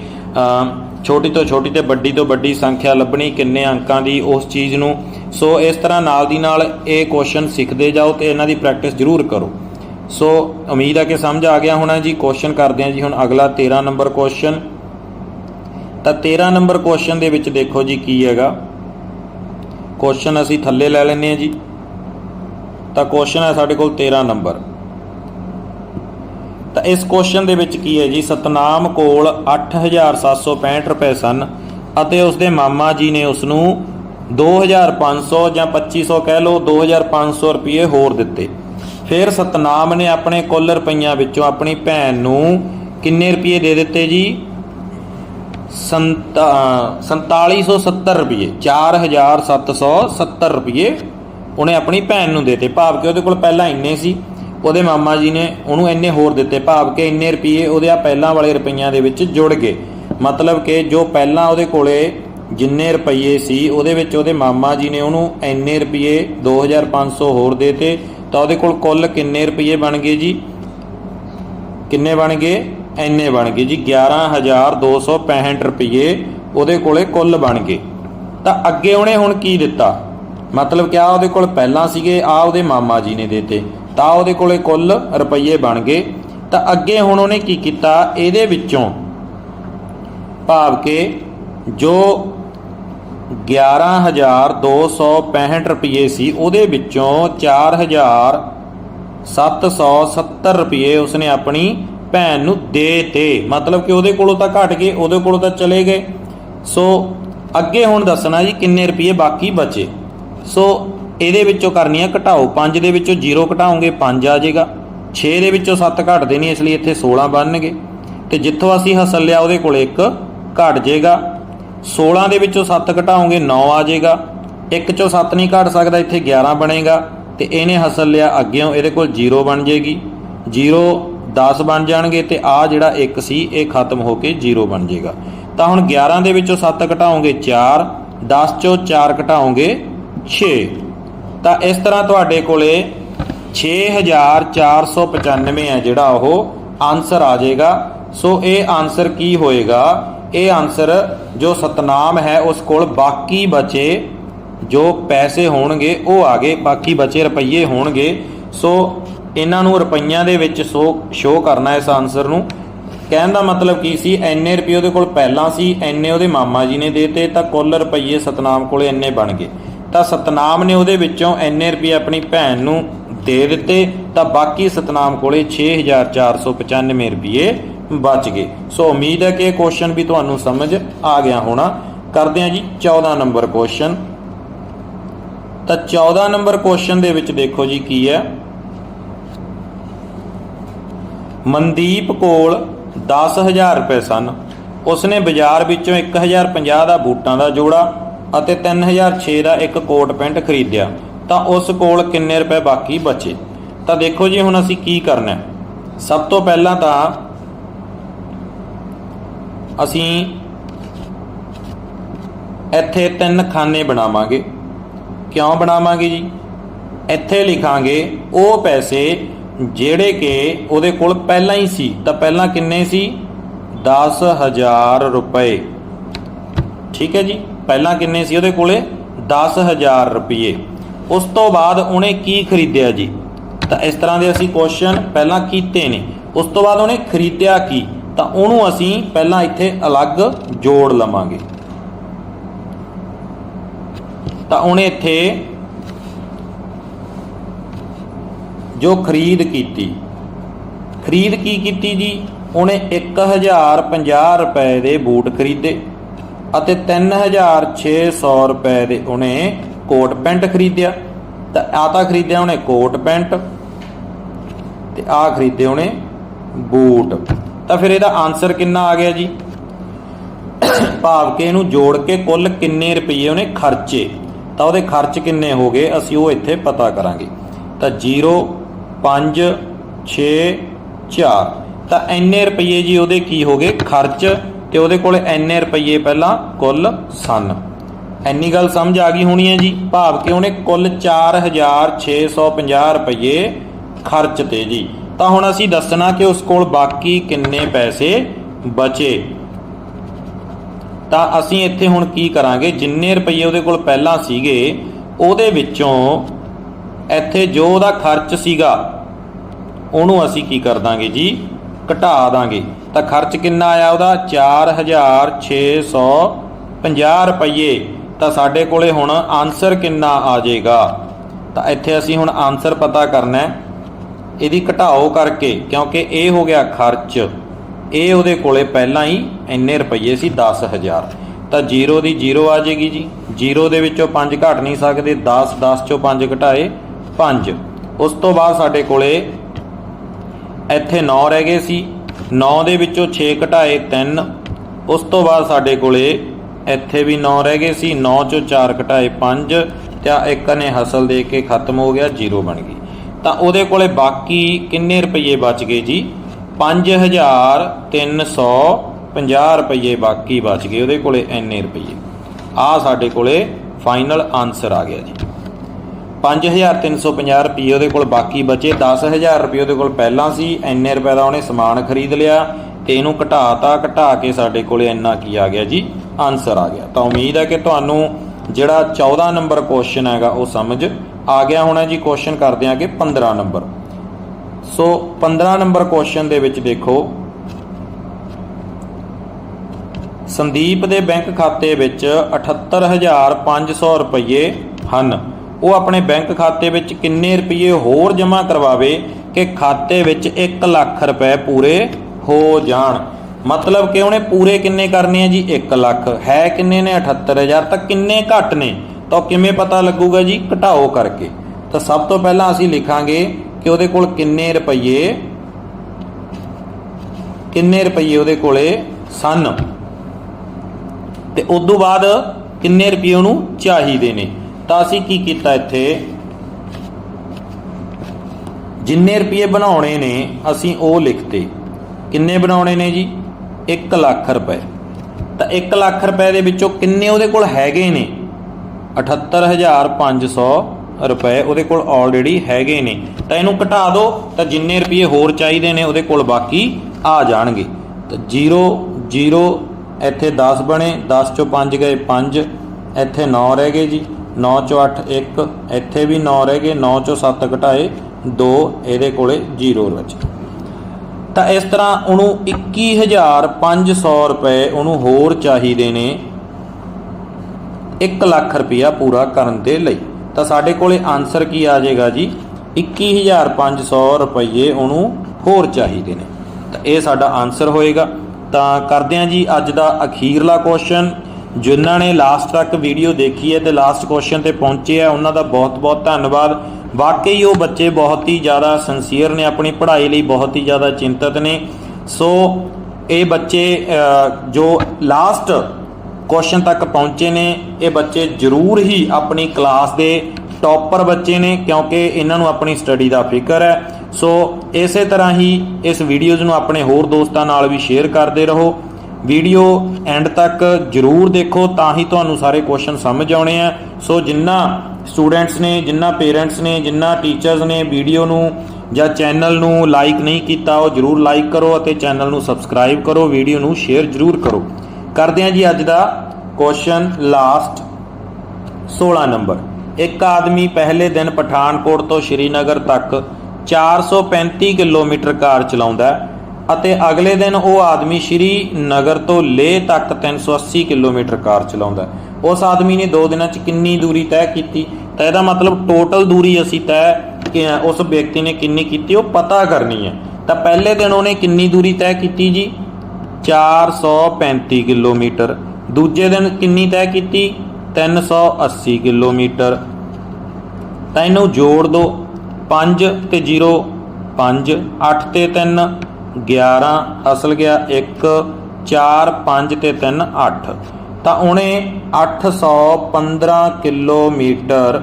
Speaker 1: ਛੋਟੀ ਤੋਂ ਛੋਟੀ ਤੇ ਵੱਡੀ ਤੋਂ ਵੱਡੀ ਸੰਖਿਆ ਲੱਭਣੀ ਕਿੰਨੇ ਅੰਕਾਂ ਦੀ ਉਸ ਚੀਜ਼ ਨੂੰ। ਸੋ ਇਸ ਤਰ੍ਹਾਂ ਨਾਲ ਦੀ ਨਾਲ ਇਹ ਕੁਐਸਚਨ ਸਿੱਖਦੇ ਜਾਓ ਤੇ ਇਹਨਾਂ ਦੀ ਪ੍ਰੈਕਟਿਸ ਜ਼ਰੂਰ ਕਰੋ। ਸੋ ਉਮੀਦ ਹੈ ਕਿ ਸਮਝ ਆ ਗਿਆ ਹੋਣਾ ਜੀ। ਕੁਐਸਚਨ ਕਰਦੇ ਹਾਂ ਜੀ ਹੁਣ ਅਗਲਾ 13 ਨੰਬਰ ਕੁਐਸਚਨ ਤਾਂ 13 ਨੰਬਰ ਕੁਐਸਚਨ ਦੇ ਵਿੱਚ ਦੇਖੋ ਜੀ ਕੀ ਹੈਗਾ। ਕੁਐਸਚਨ ਅਸੀਂ ਥੱਲੇ ਲੈ ਲੈਨੇ ਆ ਜੀ। ਤਾਂ ਕੁਐਸਚਨ ਹੈ ਸਾਡੇ ਕੋਲ 13 ਨੰਬਰ। ਤਾਂ ਇਸ ਕੁਐਸਚਨ ਦੇ ਵਿੱਚ ਕੀ ਹੈ ਜੀ? ਸਤਨਾਮ ਕੋਲ 8765 ਰੁਪਏ ਸਨ ਅਤੇ ਉਸ ਦੇ ਮਾਮਾ ਜੀ ਨੇ ਉਸ ਨੂੰ 2500 ਜਾਂ 2500 ਕਹਿ ਲਓ 2500 ਰੁਪਏ ਹੋਰ ਦਿੱਤੇ। ਫਿਰ ਸਤਨਾਮ ਨੇ ਆਪਣੇ ਕੁੱਲ ਰੁਪਈਆਂ ਵਿੱਚੋਂ ਆਪਣੀ ਭੈਣ ਨੂੰ ਕਿੰਨੇ ਰੁਪਏ ਦੇ ਦਿੱਤੇ ਜੀ? ਸੰਤਾ- 4770 ਰੁਪਏ 4770 ਰੁਪਏ ਉਹਨੇ ਆਪਣੀ ਭੈਣ ਨੂੰ ਦੇਤੇ। ਭਾਵ ਕਿ ਉਹਦੇ ਕੋਲ ਪਹਿਲਾਂ ਇੰਨੇ ਸੀ। ਉਹਦੇ ਮਾਮਾ ਜੀ ਨੇ ਉਹਨੂੰ ਇੰਨੇ ਹੋਰ ਦਿੱਤੇ, ਭਾਵ ਕਿ ਇੰਨੇ ਰੁਪਏ ਉਹਦੇ ਆ ਪਹਿਲਾਂ ਵਾਲੇ ਰੁਪਈਆਂ ਦੇ ਵਿੱਚ ਜੁੜ ਗਏ। ਮਤਲਬ ਕਿ ਜੋ ਪਹਿਲਾਂ ਉਹਦੇ ਕੋਲੇ ਜਿੰਨੇ ਰੁਪਈਏ ਸੀ, ਉਹਦੇ ਵਿੱਚ ਉਹਦੇ ਮਾਮਾ ਜੀ ਨੇ ਉਹਨੂੰ ਇੰਨੇ ਰੁਪਏ 2500 ਹੋਰ ਦੇਤੇ ਤਾਂ ਉਹਦੇ ਕੋਲ ਕੁੱਲ ਕਿੰਨੇ ਰੁਪਈਏ ਬਣ ਗਏ ਜੀ? ਕਿੰਨੇ ਬਣ ਗਏ? ਇੰਨੇ ਬਣ ਗਏ ਜੀ 11265 ਰੁਪਏ ਉਹਦੇ ਕੋਲੇ ਕੁੱਲ ਬਣ ਗਏ। ਤਾਂ ਅੱਗੇ ਉਹਨੇ ਹੁਣ ਕੀ ਦਿੱਤਾ? ਮਤਲਬ ਕਿ ਆ ਉਹਦੇ ਕੋਲ ਪਹਿਲਾਂ ਸੀਗੇ ਆ ਉਹਦੇ ਮਾਮਾ ਜੀ ਨੇ ਦਿੱਤੇ ਤਾਂ ਉਹਦੇ ਕੋਲੇ ਕੁੱਲ ਰੁਪਏ ਬਣ ਗਏ। ਤਾਂ ਅੱਗੇ ਹੁਣ ਉਹਨੇ ਕੀ ਕੀਤਾ? ਇਹਦੇ ਵਿੱਚੋਂ ਭਾਵ ਕਿ ਜੋ 11265 ਰੁਪਏ ਸੀ ਉਹਦੇ ਵਿੱਚੋਂ 4770 ਰੁਪਏ ਉਸਨੇ ਆਪਣੀ ਭੈਣ ਨੂੰ ਦੇ ਤੇ। ਮਤਲਬ ਕਿ ਉਹਦੇ ਕੋਲੋਂ ਤਾਂ ਘਟ ਗਏ, ਉਹਦੇ ਕੋਲੋਂ ਤਾਂ ਚਲੇ ਗਏ। ਸੋ ਅੱਗੇ ਹੁਣ ਦੱਸਣਾ ਜੀ ਕਿੰਨੇ ਰੁਪਏ ਬਾਕੀ ਬਚੇ। ਸੋ ਇਹਦੇ ਵਿੱਚੋਂ ਕਰਨੀ ਆ ਘਟਾਓ। 5 ਦੇ ਵਿੱਚੋਂ 0 ਘਟਾਓਗੇ 5 ਆ ਜਾਏਗਾ। 6 ਦੇ ਵਿੱਚੋਂ 7 ਘਟਦੇ ਨਹੀਂ, ਇਸ ਲਈ ਇੱਥੇ 16 ਬਣਨਗੇ। ਤੇ ਜਿੱਥੋਂ ਅਸੀਂ ਹਸਲ ਲਿਆ, ਉਹਦੇ ਕੋਲ ਇੱਕ ਘਟ ਜਾਏਗਾ। 16 ਦੇ ਵਿੱਚੋਂ 7 ਘਟਾਓਗੇ 9 ਆ ਜਾਏਗਾ। ਇੱਕ ਚੋਂ 7 ਨਹੀਂ ਘਟ ਸਕਦਾ, ਇੱਥੇ 11 ਬਣੇਗਾ। ਤੇ ਇਹਨੇ ਹਸਲ ਲਿਆ ਅੱਗੇੋਂ ਇਹਦੇ ਕੋਲ 0 ਬਣ ਜਾਏਗੀ। 0 10 ਬਣ ਜਾਣਗੇ ਤੇ ਆ ਜਿਹੜਾ 1 ਸੀ, ਇਹ ਖਤਮ ਹੋ ਕੇ 0 ਬਣ ਜਾਏਗਾ। ਤਾਂ ਹੁਣ 11 ਦੇ ਵਿੱਚੋਂ 7 ਘਟਾਓਗੇ 4 10 ਚੋਂ 4 ਘਟਾਓਗੇ 6 ਤਾਂ ਇਸ ਤਰ੍ਹਾਂ ਤੁਹਾਡੇ ਕੋਲੇ 6495 ਹੈ ਜਿਹੜਾ ਉਹ ਆਨਸਰ ਆ ਜਾਏਗਾ। ਸੋ ਇਹ ਆਨਸਰ ਕੀ ਹੋਏਗਾ? ਇਹ ਆਨਸਰ ਜੋ ਸਤਨਾਮ ਹੈ ਉਸ ਕੋਲ ਬਾਕੀ ਬਚੇ ਜੋ ਪੈਸੇ ਹੋਣਗੇ ਉਹ ਆ ਗਏ, ਬਾਕੀ ਬਚੇ ਰੁਪਈਏ ਹੋਣਗੇ। ਸੋ ਇਹਨਾਂ ਨੂੰ ਰੁਪਈਆਂ ਦੇ ਵਿੱਚ ਸੋ ਸ਼ੋ ਕਰਨਾ ਇਸ ਆਨਸਰ ਨੂੰ। ਕਹਿਣ ਦਾ ਮਤਲਬ ਕੀ ਸੀ? ਐਨੇ ਰੁਪਏ ਉਹਦੇ ਕੋਲ ਪਹਿਲਾਂ ਸੀ ਐਨੇ ਉਹਦੇ ਮਾਮਾ ਜੀ ਨੇ ਦੇਤੇ ਤਾਂ ਕੁੱਲ ਰੁਪਈਏ ਸਤਨਾਮ ਕੋਲੇ ਐਨੇ ਬਣ ਗਏ। ਤਾਂ ਸਤਨਾਮ ਨੇ ਉਹਦੇ ਵਿੱਚੋਂ ਐਨੇ ਰੁਪਏ ਆਪਣੀ ਭੈਣ ਨੂੰ ਦੇ ਦਿੱਤੇ, ਤਾਂ ਬਾਕੀ ਸਤਨਾਮ ਕੋਲੇ 6495 ਰੁਪਏ ਬਚ ਗਏ। ਸੋ ਉਮੀਦ ਹੈ ਕਿ ਇਹ ਕੁਐਸਚਨ ਵੀ ਤੁਹਾਨੂੰ ਸਮਝ ਆ ਗਿਆ ਹੋਣਾ। ਕਰਦੇ ਹਾਂ ਜੀ 14 ਨੰਬਰ ਕੁਐਸਚਨ ਤਾਂ 14 ਨੰਬਰ ਕੁਐਸਚਨ ਦੇ ਵਿੱਚ ਦੇਖੋ ਜੀ ਕੀ ਹੈ। ਮਨਦੀਪ ਕੋਲ 10000 ਰੁਪਏ ਸਨ। ਉਸਨੇ ਬਾਜ਼ਾਰ ਵਿੱਚੋਂ 1050 ਦਾ ਬੂਟਾਂ ਦਾ ਜੋੜਾ ਅਤੇ 3006 ਦਾ ਇੱਕ ਕੋਟ ਪੈਂਟ ਖਰੀਦਿਆ, ਤਾਂ ਉਸ ਕੋਲ ਕਿੰਨੇ ਰੁਪਏ ਬਾਕੀ ਬਚੇ? ਤਾਂ ਦੇਖੋ ਜੀ, ਹੁਣ ਅਸੀਂ ਕੀ ਕਰਨਾ ਸਭ ਤੋਂ ਪਹਿਲਾਂ ਤਾਂ ਅਸੀਂ ਇੱਥੇ ਤਿੰਨ ਖਾਨੇ ਬਣਾਵਾਂਗੇ। ਕਿਉਂ ਬਣਾਵਾਂਗੇ ਜੀ? ਇੱਥੇ ਲਿਖਾਂਗੇ ਉਹ ਪੈਸੇ ਜਿਹੜੇ ਕਿ ਉਹਦੇ ਕੋਲ ਪਹਿਲਾਂ ਹੀ ਸੀ, ਤਾਂ ਪਹਿਲਾਂ ਕਿੰਨੇ ਸੀ? 10000 ਰੁਪਏ। ਠੀਕ ਹੈ ਜੀ? ਪਹਿਲਾਂ ਕਿੰਨੇ ਸੀ ਉਹਦੇ ਕੋਲੇ? 10000 ਰੁਪਏ ਉਸ ਤੋਂ ਬਾਅਦ ਉਹਨੇ ਕੀ ਖਰੀਦਿਆ ਜੀ? ਤਾਂ ਇਸ ਤਰ੍ਹਾਂ ਦੇ ਅਸੀਂ ਕੁਐਸਚਨ ਪਹਿਲਾਂ ਕੀਤੇ ਨੇ। ਉਸ ਤੋਂ ਬਾਅਦ ਉਹਨੇ ਖਰੀਦਿਆ ਕੀ? ਤਾਂ ਉਹਨੂੰ ਅਸੀਂ ਪਹਿਲਾਂ ਇੱਥੇ ਅਲੱਗ ਜੋੜ ਲਵਾਂਗੇ। ਤਾਂ ਉਹਨੇ ਇੱਥੇ ਜੋ ਖਰੀਦ ਕੀਤੀ। ਖਰੀਦ ਕੀ ਕੀਤੀ ਜੀ? ਉਹਨੇ 1050 ਰੁਪਏ ਦੇ ਬੂਟ ਖਰੀਦੇ। ਅਤੇ 3600 ਰੁਪਏ ਦੇ ਉਹਨੇ ਕੋਟ ਪੈਂਟ ਖਰੀਦਿਆ। ਤਾਂ ਆ ਤਾਂ ਖਰੀਦਿਆ ਉਹਨੇ ਕੋਟ ਪੈਂਟ ਤੇ ਆ ਖਰੀਦੇ ਉਹਨੇ ਬੂਟ। ਤਾਂ ਫਿਰ ਇਹਦਾ ਆਨਸਰ ਕਿੰਨਾ ਆ ਗਿਆ ਜੀ? ਭਾਵ ਕਿ ਇਹਨੂੰ ਜੋੜ ਕੇ ਕੁੱਲ ਕਿੰਨੇ ਰੁਪਏ ਉਹਨੇ ਖਰਚੇ। ਤਾਂ ਉਹਦੇ ਖਰਚ ਕਿੰਨੇ ਹੋ ਗਏ ਅਸੀਂ ਉਹ ਇੱਥੇ ਪਤਾ ਕਰਾਂਗੇ। ਤਾਂ 0 5 6 4 ਤਾਂ ਇੰਨੇ ਰੁਪਏ ਜੀ ਉਹਦੇ ਕੀ ਹੋ ਗਏ? ਖਰਚ ਤੇ ਉਹਦੇ ਕੋਲ ਇੰਨੇ ਰੁਪਏ ਪਹਿਲਾਂ ਕੁੱਲ ਸਨ। ਇੰਨੀ ਗੱਲ ਸਮਝ ਆ ਗਈ ਹੋਣੀ ਹੈ ਜੀ। ਭਾਵ ਕਿ ਉਹਨੇ ਕੁੱਲ 4650 ਰੁਪਏ ਖਰਚ ਤੇ ਜੀ। ਤਾਂ ਹੁਣ ਅਸੀਂ ਦੱਸਣਾ ਕਿ ਉਸ ਕੋਲ ਬਾਕੀ ਕਿੰਨੇ ਪੈਸੇ ਬਚੇ। ਤਾਂ ਅਸੀਂ ਇੱਥੇ ਹੁਣ ਕੀ ਕਰਾਂਗੇ? ਜਿੰਨੇ ਰੁਪਏ ਉਹਦੇ ਕੋਲ ਪਹਿਲਾਂ ਸੀਗੇ, ਉਹਦੇ ਵਿੱਚੋਂ ਇੱਥੇ ਜੋ ਉਹਦਾ ਖਰਚ ਸੀਗਾ, ਉਹਨੂੰ ਅਸੀਂ ਕੀ ਕਰ ਦਾਂਗੇ ਜੀ? ਘਟਾ ਦਾਂਗੇ। ਤਾਂ ਖਰਚ ਕਿੰਨਾ ਆਇਆ ਉਹਦਾ? 4650 ਰੁਪਏ ਤਾਂ ਸਾਡੇ ਕੋਲੇ ਹੁਣ ਆਨਸਰ ਕਿੰਨਾ ਆ ਜਾਏਗਾ? ਤਾਂ ਇੱਥੇ ਅਸੀਂ ਹੁਣ ਆਨਸਰ ਪਤਾ ਕਰਨਾ ਇਹਦੀ ਘਟਾਓ ਕਰਕੇ, ਕਿਉਂਕਿ ਇਹ ਹੋ ਗਿਆ ਖਰਚ। ਇਹ ਉਹਦੇ ਕੋਲੇ ਪਹਿਲਾਂ ਹੀ ਇੰਨੇ ਰੁਪਏ ਸੀ 10000 ਤਾਂ 0 ਦੀ 0 ਆ ਜਾਏਗੀ ਜੀ। 0 ਦੇ ਵਿੱਚੋਂ 5 ਘਟ ਨਹੀਂ ਸਕਦੇ। 10 10 ਚੋਂ 5 ਘਟਾਏ 5 ਉਸ ਤੋਂ ਬਾਅਦ ਸਾਡੇ ਕੋਲੇ ਇੱਥੇ 9 ਰਹਿ ਗਏ ਸੀ। 9 ਦੇ ਵਿੱਚੋਂ 6 ਘਟਾਏ 3 ਉਸ ਤੋਂ ਬਾਅਦ ਸਾਡੇ ਕੋਲੇ ਇੱਥੇ ਵੀ 9 ਰਹਿ ਗਏ ਸੀ। 9 ਚੋਂ 4 ਘਟਾਏ 5 ਤੇ ਇੱਕ ਨੇ ਹਸਲ ਦੇ ਕੇ ਖਤਮ ਹੋ ਗਿਆ 0 ਬਣ ਗਈ। ਤਾਂ ਉਹਦੇ ਕੋਲੇ ਬਾਕੀ ਕਿੰਨੇ ਰੁਪਏ ਬਚ ਗਏ ਜੀ? 5350 ਰੁਪਏ ਬਾਕੀ ਬਚ ਗਏ ਉਹਦੇ ਕੋਲੇ ਇੰਨੇ ਰੁਪਏ। ਆ ਸਾਡੇ ਕੋਲੇ ਫਾਈਨਲ ਆਨਸਰ ਆ ਗਿਆ ਜੀ। 5350 ਰੁਪਏ ਉਹਦੇ ਕੋਲ ਬਾਕੀ ਬਚੇ 10000 ਰੁਪਏ ਉਹਦੇ ਕੋਲ ਪਹਿਲਾਂ ਸੀ, ਇੰਨੇ ਰੁਪਏ ਦਾ ਉਹਨੇ ਸਮਾਨ ਖਰੀਦ ਲਿਆ ਤੇ ਇਹਨੂੰ ਘਟਾਤਾ, ਘਟਾ ਕੇ ਸਾਡੇ ਕੋਲੇ ਇੰਨਾ ਕੀ ਆ ਗਿਆ ਜੀ? ਆਨਸਰ ਆ ਗਿਆ। ਤਾਂ ਉਮੀਦ ਹੈ ਕਿ ਤੁਹਾਨੂੰ ਜਿਹੜਾ 14 ਨੰਬਰ ਕੁਐਸਚਨ ਹੈਗਾ ਉਹ ਸਮਝ ਆ ਗਿਆ ਹੋਣਾ ਜੀ। ਕੁਐਸਚਨ ਕਰਦੇ ਆਂਗੇ 15 ਨੰਬਰ। ਸੋ 15 ਨੰਬਰ ਕੁਐਸਚਨ ਦੇ ਵਿੱਚ ਦੇਖੋ, ਸੰਦੀਪ ਦੇ ਬੈਂਕ ਖਾਤੇ ਵਿੱਚ 78500 ਰੁਪਏ ਹਨ। ਉਹ ਆਪਣੇ ਬੈਂਕ ਖਾਤੇ ਵਿੱਚ ਕਿੰਨੇ ਰੁਪਏ ਹੋਰ ਜਮ੍ਹਾਂ ਕਰਵਾਵੇ ਕਿ ਖਾਤੇ ਵਿੱਚ 1 ਲੱਖ ਰੁਪਏ ਪੂਰੇ ਹੋ ਜਾਣ? ਮਤਲਬ ਕਿ ਉਹਨੇ ਪੂਰੇ ਕਿੰਨੇ ਕਰਨੇ ਆ ਜੀ? 1 ਲੱਖ। ਹੈ ਕਿੰਨੇ ਨੇ? 78000 ਤਾਂ ਕਿੰਨੇ ਘੱਟ ਨੇ? ਤਾਂ ਉਹ ਕਿਵੇਂ ਪਤਾ ਲੱਗੂਗਾ ਜੀ? ਘਟਾਓ ਕਰਕੇ। ਤਾਂ ਸਭ ਤੋਂ ਪਹਿਲਾਂ ਅਸੀਂ ਲਿਖਾਂਗੇ ਕਿ ਉਹਦੇ ਕੋਲ ਕਿੰਨੇ ਰੁਪਏ ਕਿੰਨੇ ਰੁਪਏ ਉਹਦੇ ਕੋਲੇ ਸਨ। ਤੇ ਉਸ ਤੋਂ ਬਾਅਦ ਕਿੰਨੇ ਰੁਪਏ ਉਹਨੂੰ ਚਾਹੀਦੇ ਨੇ? ਤਾਂ ਅਸੀਂ ਕੀ ਕੀਤਾ ਇੱਥੇ? ਜਿੰਨੇ ਰੁਪਏ ਬਣਾਉਣੇ ਨੇ, ਅਸੀਂ ਉਹ ਲਿਖਤੇ। ਕਿੰਨੇ ਬਣਾਉਣੇ ਨੇ ਜੀ? 1 ਲੱਖ ਰੁਪਏ। ਤਾਂ 1 ਲੱਖ ਰੁਪਏ ਦੇ ਵਿੱਚੋਂ ਕਿੰਨੇ ਉਹਦੇ ਕੋਲ ਹੈਗੇ ਨੇ? 78500 ਰੁਪਏ ਉਹਦੇ ਕੋਲ ਆਲਰੇਡੀ ਹੈਗੇ ਨੇ। ਤਾਂ ਇਹਨੂੰ ਘਟਾ ਦਿਓ ਤਾਂ ਜਿੰਨੇ ਰੁਪਏ ਹੋਰ ਚਾਹੀਦੇ ਨੇ ਉਹਦੇ ਕੋਲ ਬਾਕੀ ਆ ਜਾਣਗੇ। ਤਾਂ 0 0 ਇੱਥੇ 10 ਬਣੇ 10 ਚੋਂ 5 ਗਏ 5 ਇੱਥੇ 9 ਰਹਿ ਗਏ ਜੀ। 9 ਚੋਂ 8 1 ਇੱਥੇ ਵੀ 9 ਰਹਿ ਗਏ 9 ਚੋਂ 7 ਘਟਾਏ 2 ਇਹਦੇ ਕੋਲੇ 0 ਬਚ ਤਾਂ ਇਸ ਤਰ੍ਹਾਂ ਉਹਨੂੰ 21500 ਰੁਪਏ ਉਹਨੂੰ ਹੋਰ ਚਾਹੀਦੇ ਨੇ 1 ਲੱਖ ਰੁਪਇਆ ਪੂਰਾ ਕਰਨ ਦੇ ਲਈ। ਤਾਂ ਸਾਡੇ ਕੋਲੇ ਆਨਸਰ ਕੀ ਆ ਜਾਏਗਾ ਜੀ? 21500 ਰੁਪਏ ਉਹਨੂੰ ਹੋਰ ਚਾਹੀਦੇ ਨੇ। ਤਾਂ ਇਹ ਸਾਡਾ ਆਨਸਰ ਹੋਏਗਾ। ਤਾਂ ਕਰਦੇ ਹਾਂ ਜੀ ਅੱਜ ਦਾ ਅਖੀਰਲਾ ਕੁਐਸਚਨ ਜਿਨ੍ਹਾਂ ਨੇ ਲਾਸਟ ਤੱਕ ਵੀਡੀਓ ਦੇਖੀ ਹੈ ਤੇ ਲਾਸਟ ਕੁਐਸਚਨ ਤੇ ਪਹੁੰਚੇ ਆ, ਉਹਨਾਂ ਦਾ ਬਹੁਤ-ਬਹੁਤ ਧੰਨਵਾਦ। ਵਾਕਈ ਉਹ ਬੱਚੇ ਬਹੁਤ ਹੀ ਜ਼ਿਆਦਾ ਸਿੰਸੀਅਰ ਨੇ, ਆਪਣੀ ਪੜ੍ਹਾਈ ਲਈ ਬਹੁਤ ਹੀ ਜ਼ਿਆਦਾ ਚਿੰਤਤ ਨੇ। ਸੋ ਇਹ ਬੱਚੇ ਜੋ ਲਾਸਟ ਕੁਐਸਚਨ ਤੱਕ ਪਹੁੰਚੇ ਨੇ, ਇਹ ਬੱਚੇ ਜ਼ਰੂਰ ਹੀ ਆਪਣੀ ਕਲਾਸ ਦੇ ਟੌਪਰ ਬੱਚੇ ਨੇ, ਕਿਉਂਕਿ ਇਹਨਾਂ ਨੂੰ ਆਪਣੀ ਸਟੱਡੀ ਦਾ ਫਿਕਰ ਹੈ। ਸੋ ਇਸੇ ਤਰ੍ਹਾਂ ਹੀ ਇਸ ਵੀਡੀਓਜ਼ ਨੂੰ ਆਪਣੇ ਹੋਰ ਦੋਸਤਾਂ ਨਾਲ ਵੀ ਸ਼ੇਅਰ ਕਰਦੇ ਰਹੋ। ਵੀਡੀਓ ਐਂਡ ਤੱਕ ਜਰੂਰ ਦੇਖੋ, ਤਾਂ ਹੀ ਤੁਹਾਨੂੰ ਸਾਰੇ ਕੁਐਸਚਨ ਸਮਝ ਆਉਣੇ ਆ। ਸੋ ਜਿੰਨਾ ਸਟੂਡੈਂਟਸ ਨੇ, ਜਿੰਨਾ ਪੇਰੈਂਟਸ ਨੇ, ਜਿੰਨਾ ਟੀਚਰਸ ਨੇ ਵੀਡੀਓ ਨੂੰ ਜਾਂ ਚੈਨਲ ਨੂੰ ਲਾਈਕ ਨਹੀਂ ਕੀਤਾ, ਉਹ ਜਰੂਰ ਲਾਈਕ ਕਰੋ ਅਤੇ ਚੈਨਲ ਨੂੰ ਸਬਸਕ੍ਰਾਈਬ ਕਰੋ, ਵੀਡੀਓ ਨੂੰ ਸ਼ੇਅਰ ਜਰੂਰ ਕਰੋ। ਕਰਦੇ ਹਾਂ ਜੀ ਅੱਜ ਦਾ ਕੁਐਸਚਨ ਲਾਸਟ 16 ਨੰਬਰ ਇੱਕ ਆਦਮੀ ਪਹਿਲੇ ਦਿਨ ਪਠਾਨਕੋਟ ਤੋਂ ਸ਼੍ਰੀਨਗਰ ਤੱਕ 435 ਕਿਲੋਮੀਟਰ ਕਾਰ ਚਲਾਉਂਦਾ ਹੈ। ਅਤੇ ਅਗਲੇ ਦਿਨ ਉਹ ਆਦਮੀ ਸ਼੍ਰੀਨਗਰ ਤੋਂ ਲੇਹ ਤੱਕ 380 ਕਿਲੋਮੀਟਰ ਕਾਰ ਚਲਾਉਂਦਾ ਉਸ ਆਦਮੀ ਨੇ 2 ਦਿਨਾਂ 'ਚ ਕਿੰਨੀ ਦੂਰੀ ਤੈਅ ਕੀਤੀ? ਤਾਂ ਇਹਦਾ ਮਤਲਬ ਟੋਟਲ ਦੂਰੀ ਅਸੀਂ ਤੈਅ ਉਸ ਵਿਅਕਤੀ ਨੇ ਕਿੰਨੀ ਕੀਤੀ, ਉਹ ਪਤਾ ਕਰਨੀ ਹੈ। ਤਾਂ ਪਹਿਲੇ ਦਿਨ ਉਹਨੇ ਕਿੰਨੀ ਦੂਰੀ ਤੈਅ ਕੀਤੀ ਜੀ? 435 ਕਿਲੋਮੀਟਰ। ਦੂਜੇ ਦਿਨ ਕਿੰਨੀ ਤੈਅ ਕੀਤੀ? 380 ਕਿਲੋਮੀਟਰ। ਤਾਂ ਇਹਨੂੰ ਜੋੜ ਦੋ। 5 ਤੇ 0 5 8 ਤੇ 3 11 ਅਸਲ ਗਿਆ 1 4 5 ਤੇ 3 8 ਤਾਂ ਉਹਨੇ 815 ਕਿਲੋਮੀਟਰ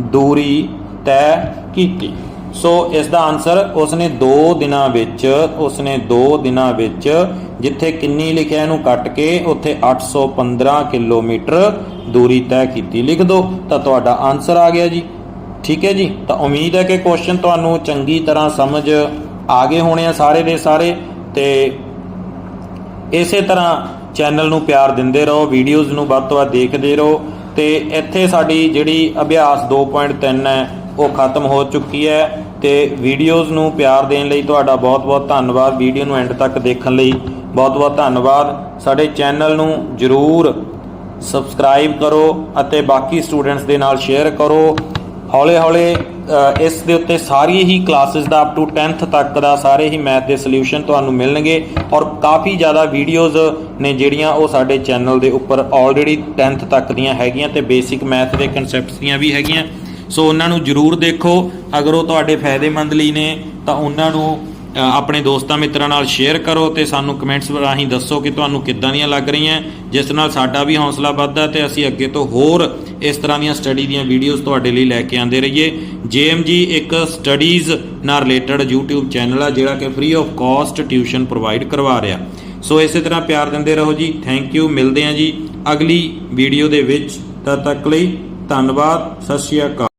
Speaker 1: ਦੂਰੀ ਤੈਅ ਕੀਤੀ। ਸੋ ਇਸ ਦਾ ਆਨਸਰ ਉਸਨੇ 2 ਦਿਨਾਂ ਵਿੱਚ, ਉਸਨੇ 2 ਦਿਨਾਂ ਵਿੱਚ ਜਿੱਥੇ ਕਿੰਨੀ ਲਿਖਿਆ ਇਹਨੂੰ ਕੱਟ ਕੇ, ਉੱਥੇ 815 ਕਿਲੋਮੀਟਰ ਦੂਰੀ ਤੈਅ ਕੀਤੀ। ਲਿਖ ਦਿਓ ਤਾਂ ਤੁਹਾਡਾ ਆਨਸਰ ਆ ਗਿਆ ਜੀ। ਠੀਕ ਹੈ ਜੀ? ਤਾਂ ਉਮੀਦ ਹੈ ਕਿ ਕੁਐਸਚਨ ਤੁਹਾਨੂੰ ਚੰਗੀ ਤਰ੍ਹਾਂ ਸਮਝ ਆ ਗਏ ਹੋਣੇ ਆ ਸਾਰੇ ਦੇ ਸਾਰੇ ਤੇ ਇਸੇ ਤਰ੍ਹਾਂ ਚੈਨਲ ਨੂੰ ਪਿਆਰ ਦਿੰਦੇ ਰਹੋ ਵੀਡੀਓਜ਼ ਨੂੰ ਵੱਧ ਤੋਂ ਵੱਧ ਦੇਖਦੇ ਰਹੋ ਤੇ ਇੱਥੇ ਸਾਡੀ ਜਿਹੜੀ ਅਭਿਆਸ 2.3 ਹੈ, ਉਹ ਖਤਮ ਹੋ ਚੁੱਕੀ ਹੈ ਤੇ ਵੀਡੀਓਜ਼ ਨੂੰ ਪਿਆਰ ਦੇਣ ਲਈ ਤੁਹਾਡਾ ਬਹੁਤ-ਬਹੁਤ ਧੰਨਵਾਦ। ਵੀਡੀਓ ਨੂੰ ਐਂਡ ਤੱਕ ਦੇਖਣ ਲਈ ਬਹੁਤ-ਬਹੁਤ ਧੰਨਵਾਦ। ਸਾਡੇ ਚੈਨਲ ਨੂੰ ਜਰੂਰ ਸਬਸਕ੍ਰਾਈਬ ਕਰੋ ਅਤੇ ਬਾਕੀ ਸਟੂਡੈਂਟਸ ਦੇ ਨਾਲ ਸ਼ੇਅਰ ਕਰੋ। ਹੌਲੇ ਹੌਲੇ ਇਸ ਦੇ ਉੱਤੇ ਸਾਰੀ ਹੀ ਕਲਾਸਿਸ ਦਾ ਅਪ ਟੂ 10th ਤੱਕ ਦਾ ਸਾਰੇ ਹੀ ਮੈਥ ਦੇ ਸੋਲੂਸ਼ਨ ਤੁਹਾਨੂੰ ਮਿਲਣਗੇ ਔਰ ਕਾਫੀ ਜ਼ਿਆਦਾ ਵੀਡੀਓਜ਼ ਨੇ ਜਿਹੜੀਆਂ ਉਹ ਸਾਡੇ ਚੈਨਲ ਦੇ ਉੱਪਰ ਆਲਰੇਡੀ 10th ਤੱਕ ਦੀਆਂ ਹੈਗੀਆਂ ਤੇ ਬੇਸਿਕ ਮੈਥ ਦੇ ਕਨਸੈਪਟਸ ਦੀਆਂ ਵੀ ਹੈਗੀਆਂ। ਸੋ ਉਹਨਾਂ ਨੂੰ ਜਰੂਰ ਦੇਖੋ। ਅਗਰ ਉਹ ਤੁਹਾਡੇ ਫਾਇਦੇਮੰਦ ਲਈ ਨੇ, ਤਾਂ ਉਹਨਾਂ ਨੂੰ ਆਪਣੇ ਦੋਸਤਾਂ ਮਿੱਤਰਾਂ ਨਾਲ ਸ਼ੇਅਰ ਕਰੋ ਤੇ ਸਾਨੂੰ ਕਮੈਂਟਸ ਰਾਹੀਂ ਦੱਸੋ ਕਿ ਤੁਹਾਨੂੰ ਕਿੱਦਾਂ ਦੀਆਂ ਲੱਗ ਰਹੀਆਂ। ਜਿਸ ਨਾਲ ਸਾਡਾ ਵੀ ਹੌਸਲਾ ਵੱਧਦਾ ਤੇ ਅਸੀਂ ਅੱਗੇ ਤੋਂ ਹੋਰ ਇਸ ਤਰ੍ਹਾਂ ਦੀਆਂ ਸਟੱਡੀ ਦੀਆਂ ਵੀਡੀਓਜ਼ ਤੁਹਾਡੇ ਲਈ ਲੈ ਕੇ ਆਉਂਦੇ ਰਹੀਏ। JMG ਇੱਕ ਸਟੱਡੀਜ਼ ਨਾਲ ਰਿਲੇਟਡ YouTube ਚੈਨਲ ਆ, ਜਿਹੜਾ ਕਿ free of cost tuition provide ਕਰਵਾ ਰਿਹਾ। ਸੋ ਇਸੇ ਤਰ੍ਹਾਂ ਪਿਆਰ ਦਿੰਦੇ ਰਹੋ ਜੀ। ਥੈਂਕ ਯੂ ਮਿਲਦੇ ਹਾਂ ਜੀ ਅਗਲੀ ਵੀਡੀਓ ਦੇ ਵਿੱਚ। ਤਦ ਤੱਕ ਲਈ ਧੰਨਵਾਦ। ਸਤਿ ਸ਼੍ਰੀ ਅਕਾਲ।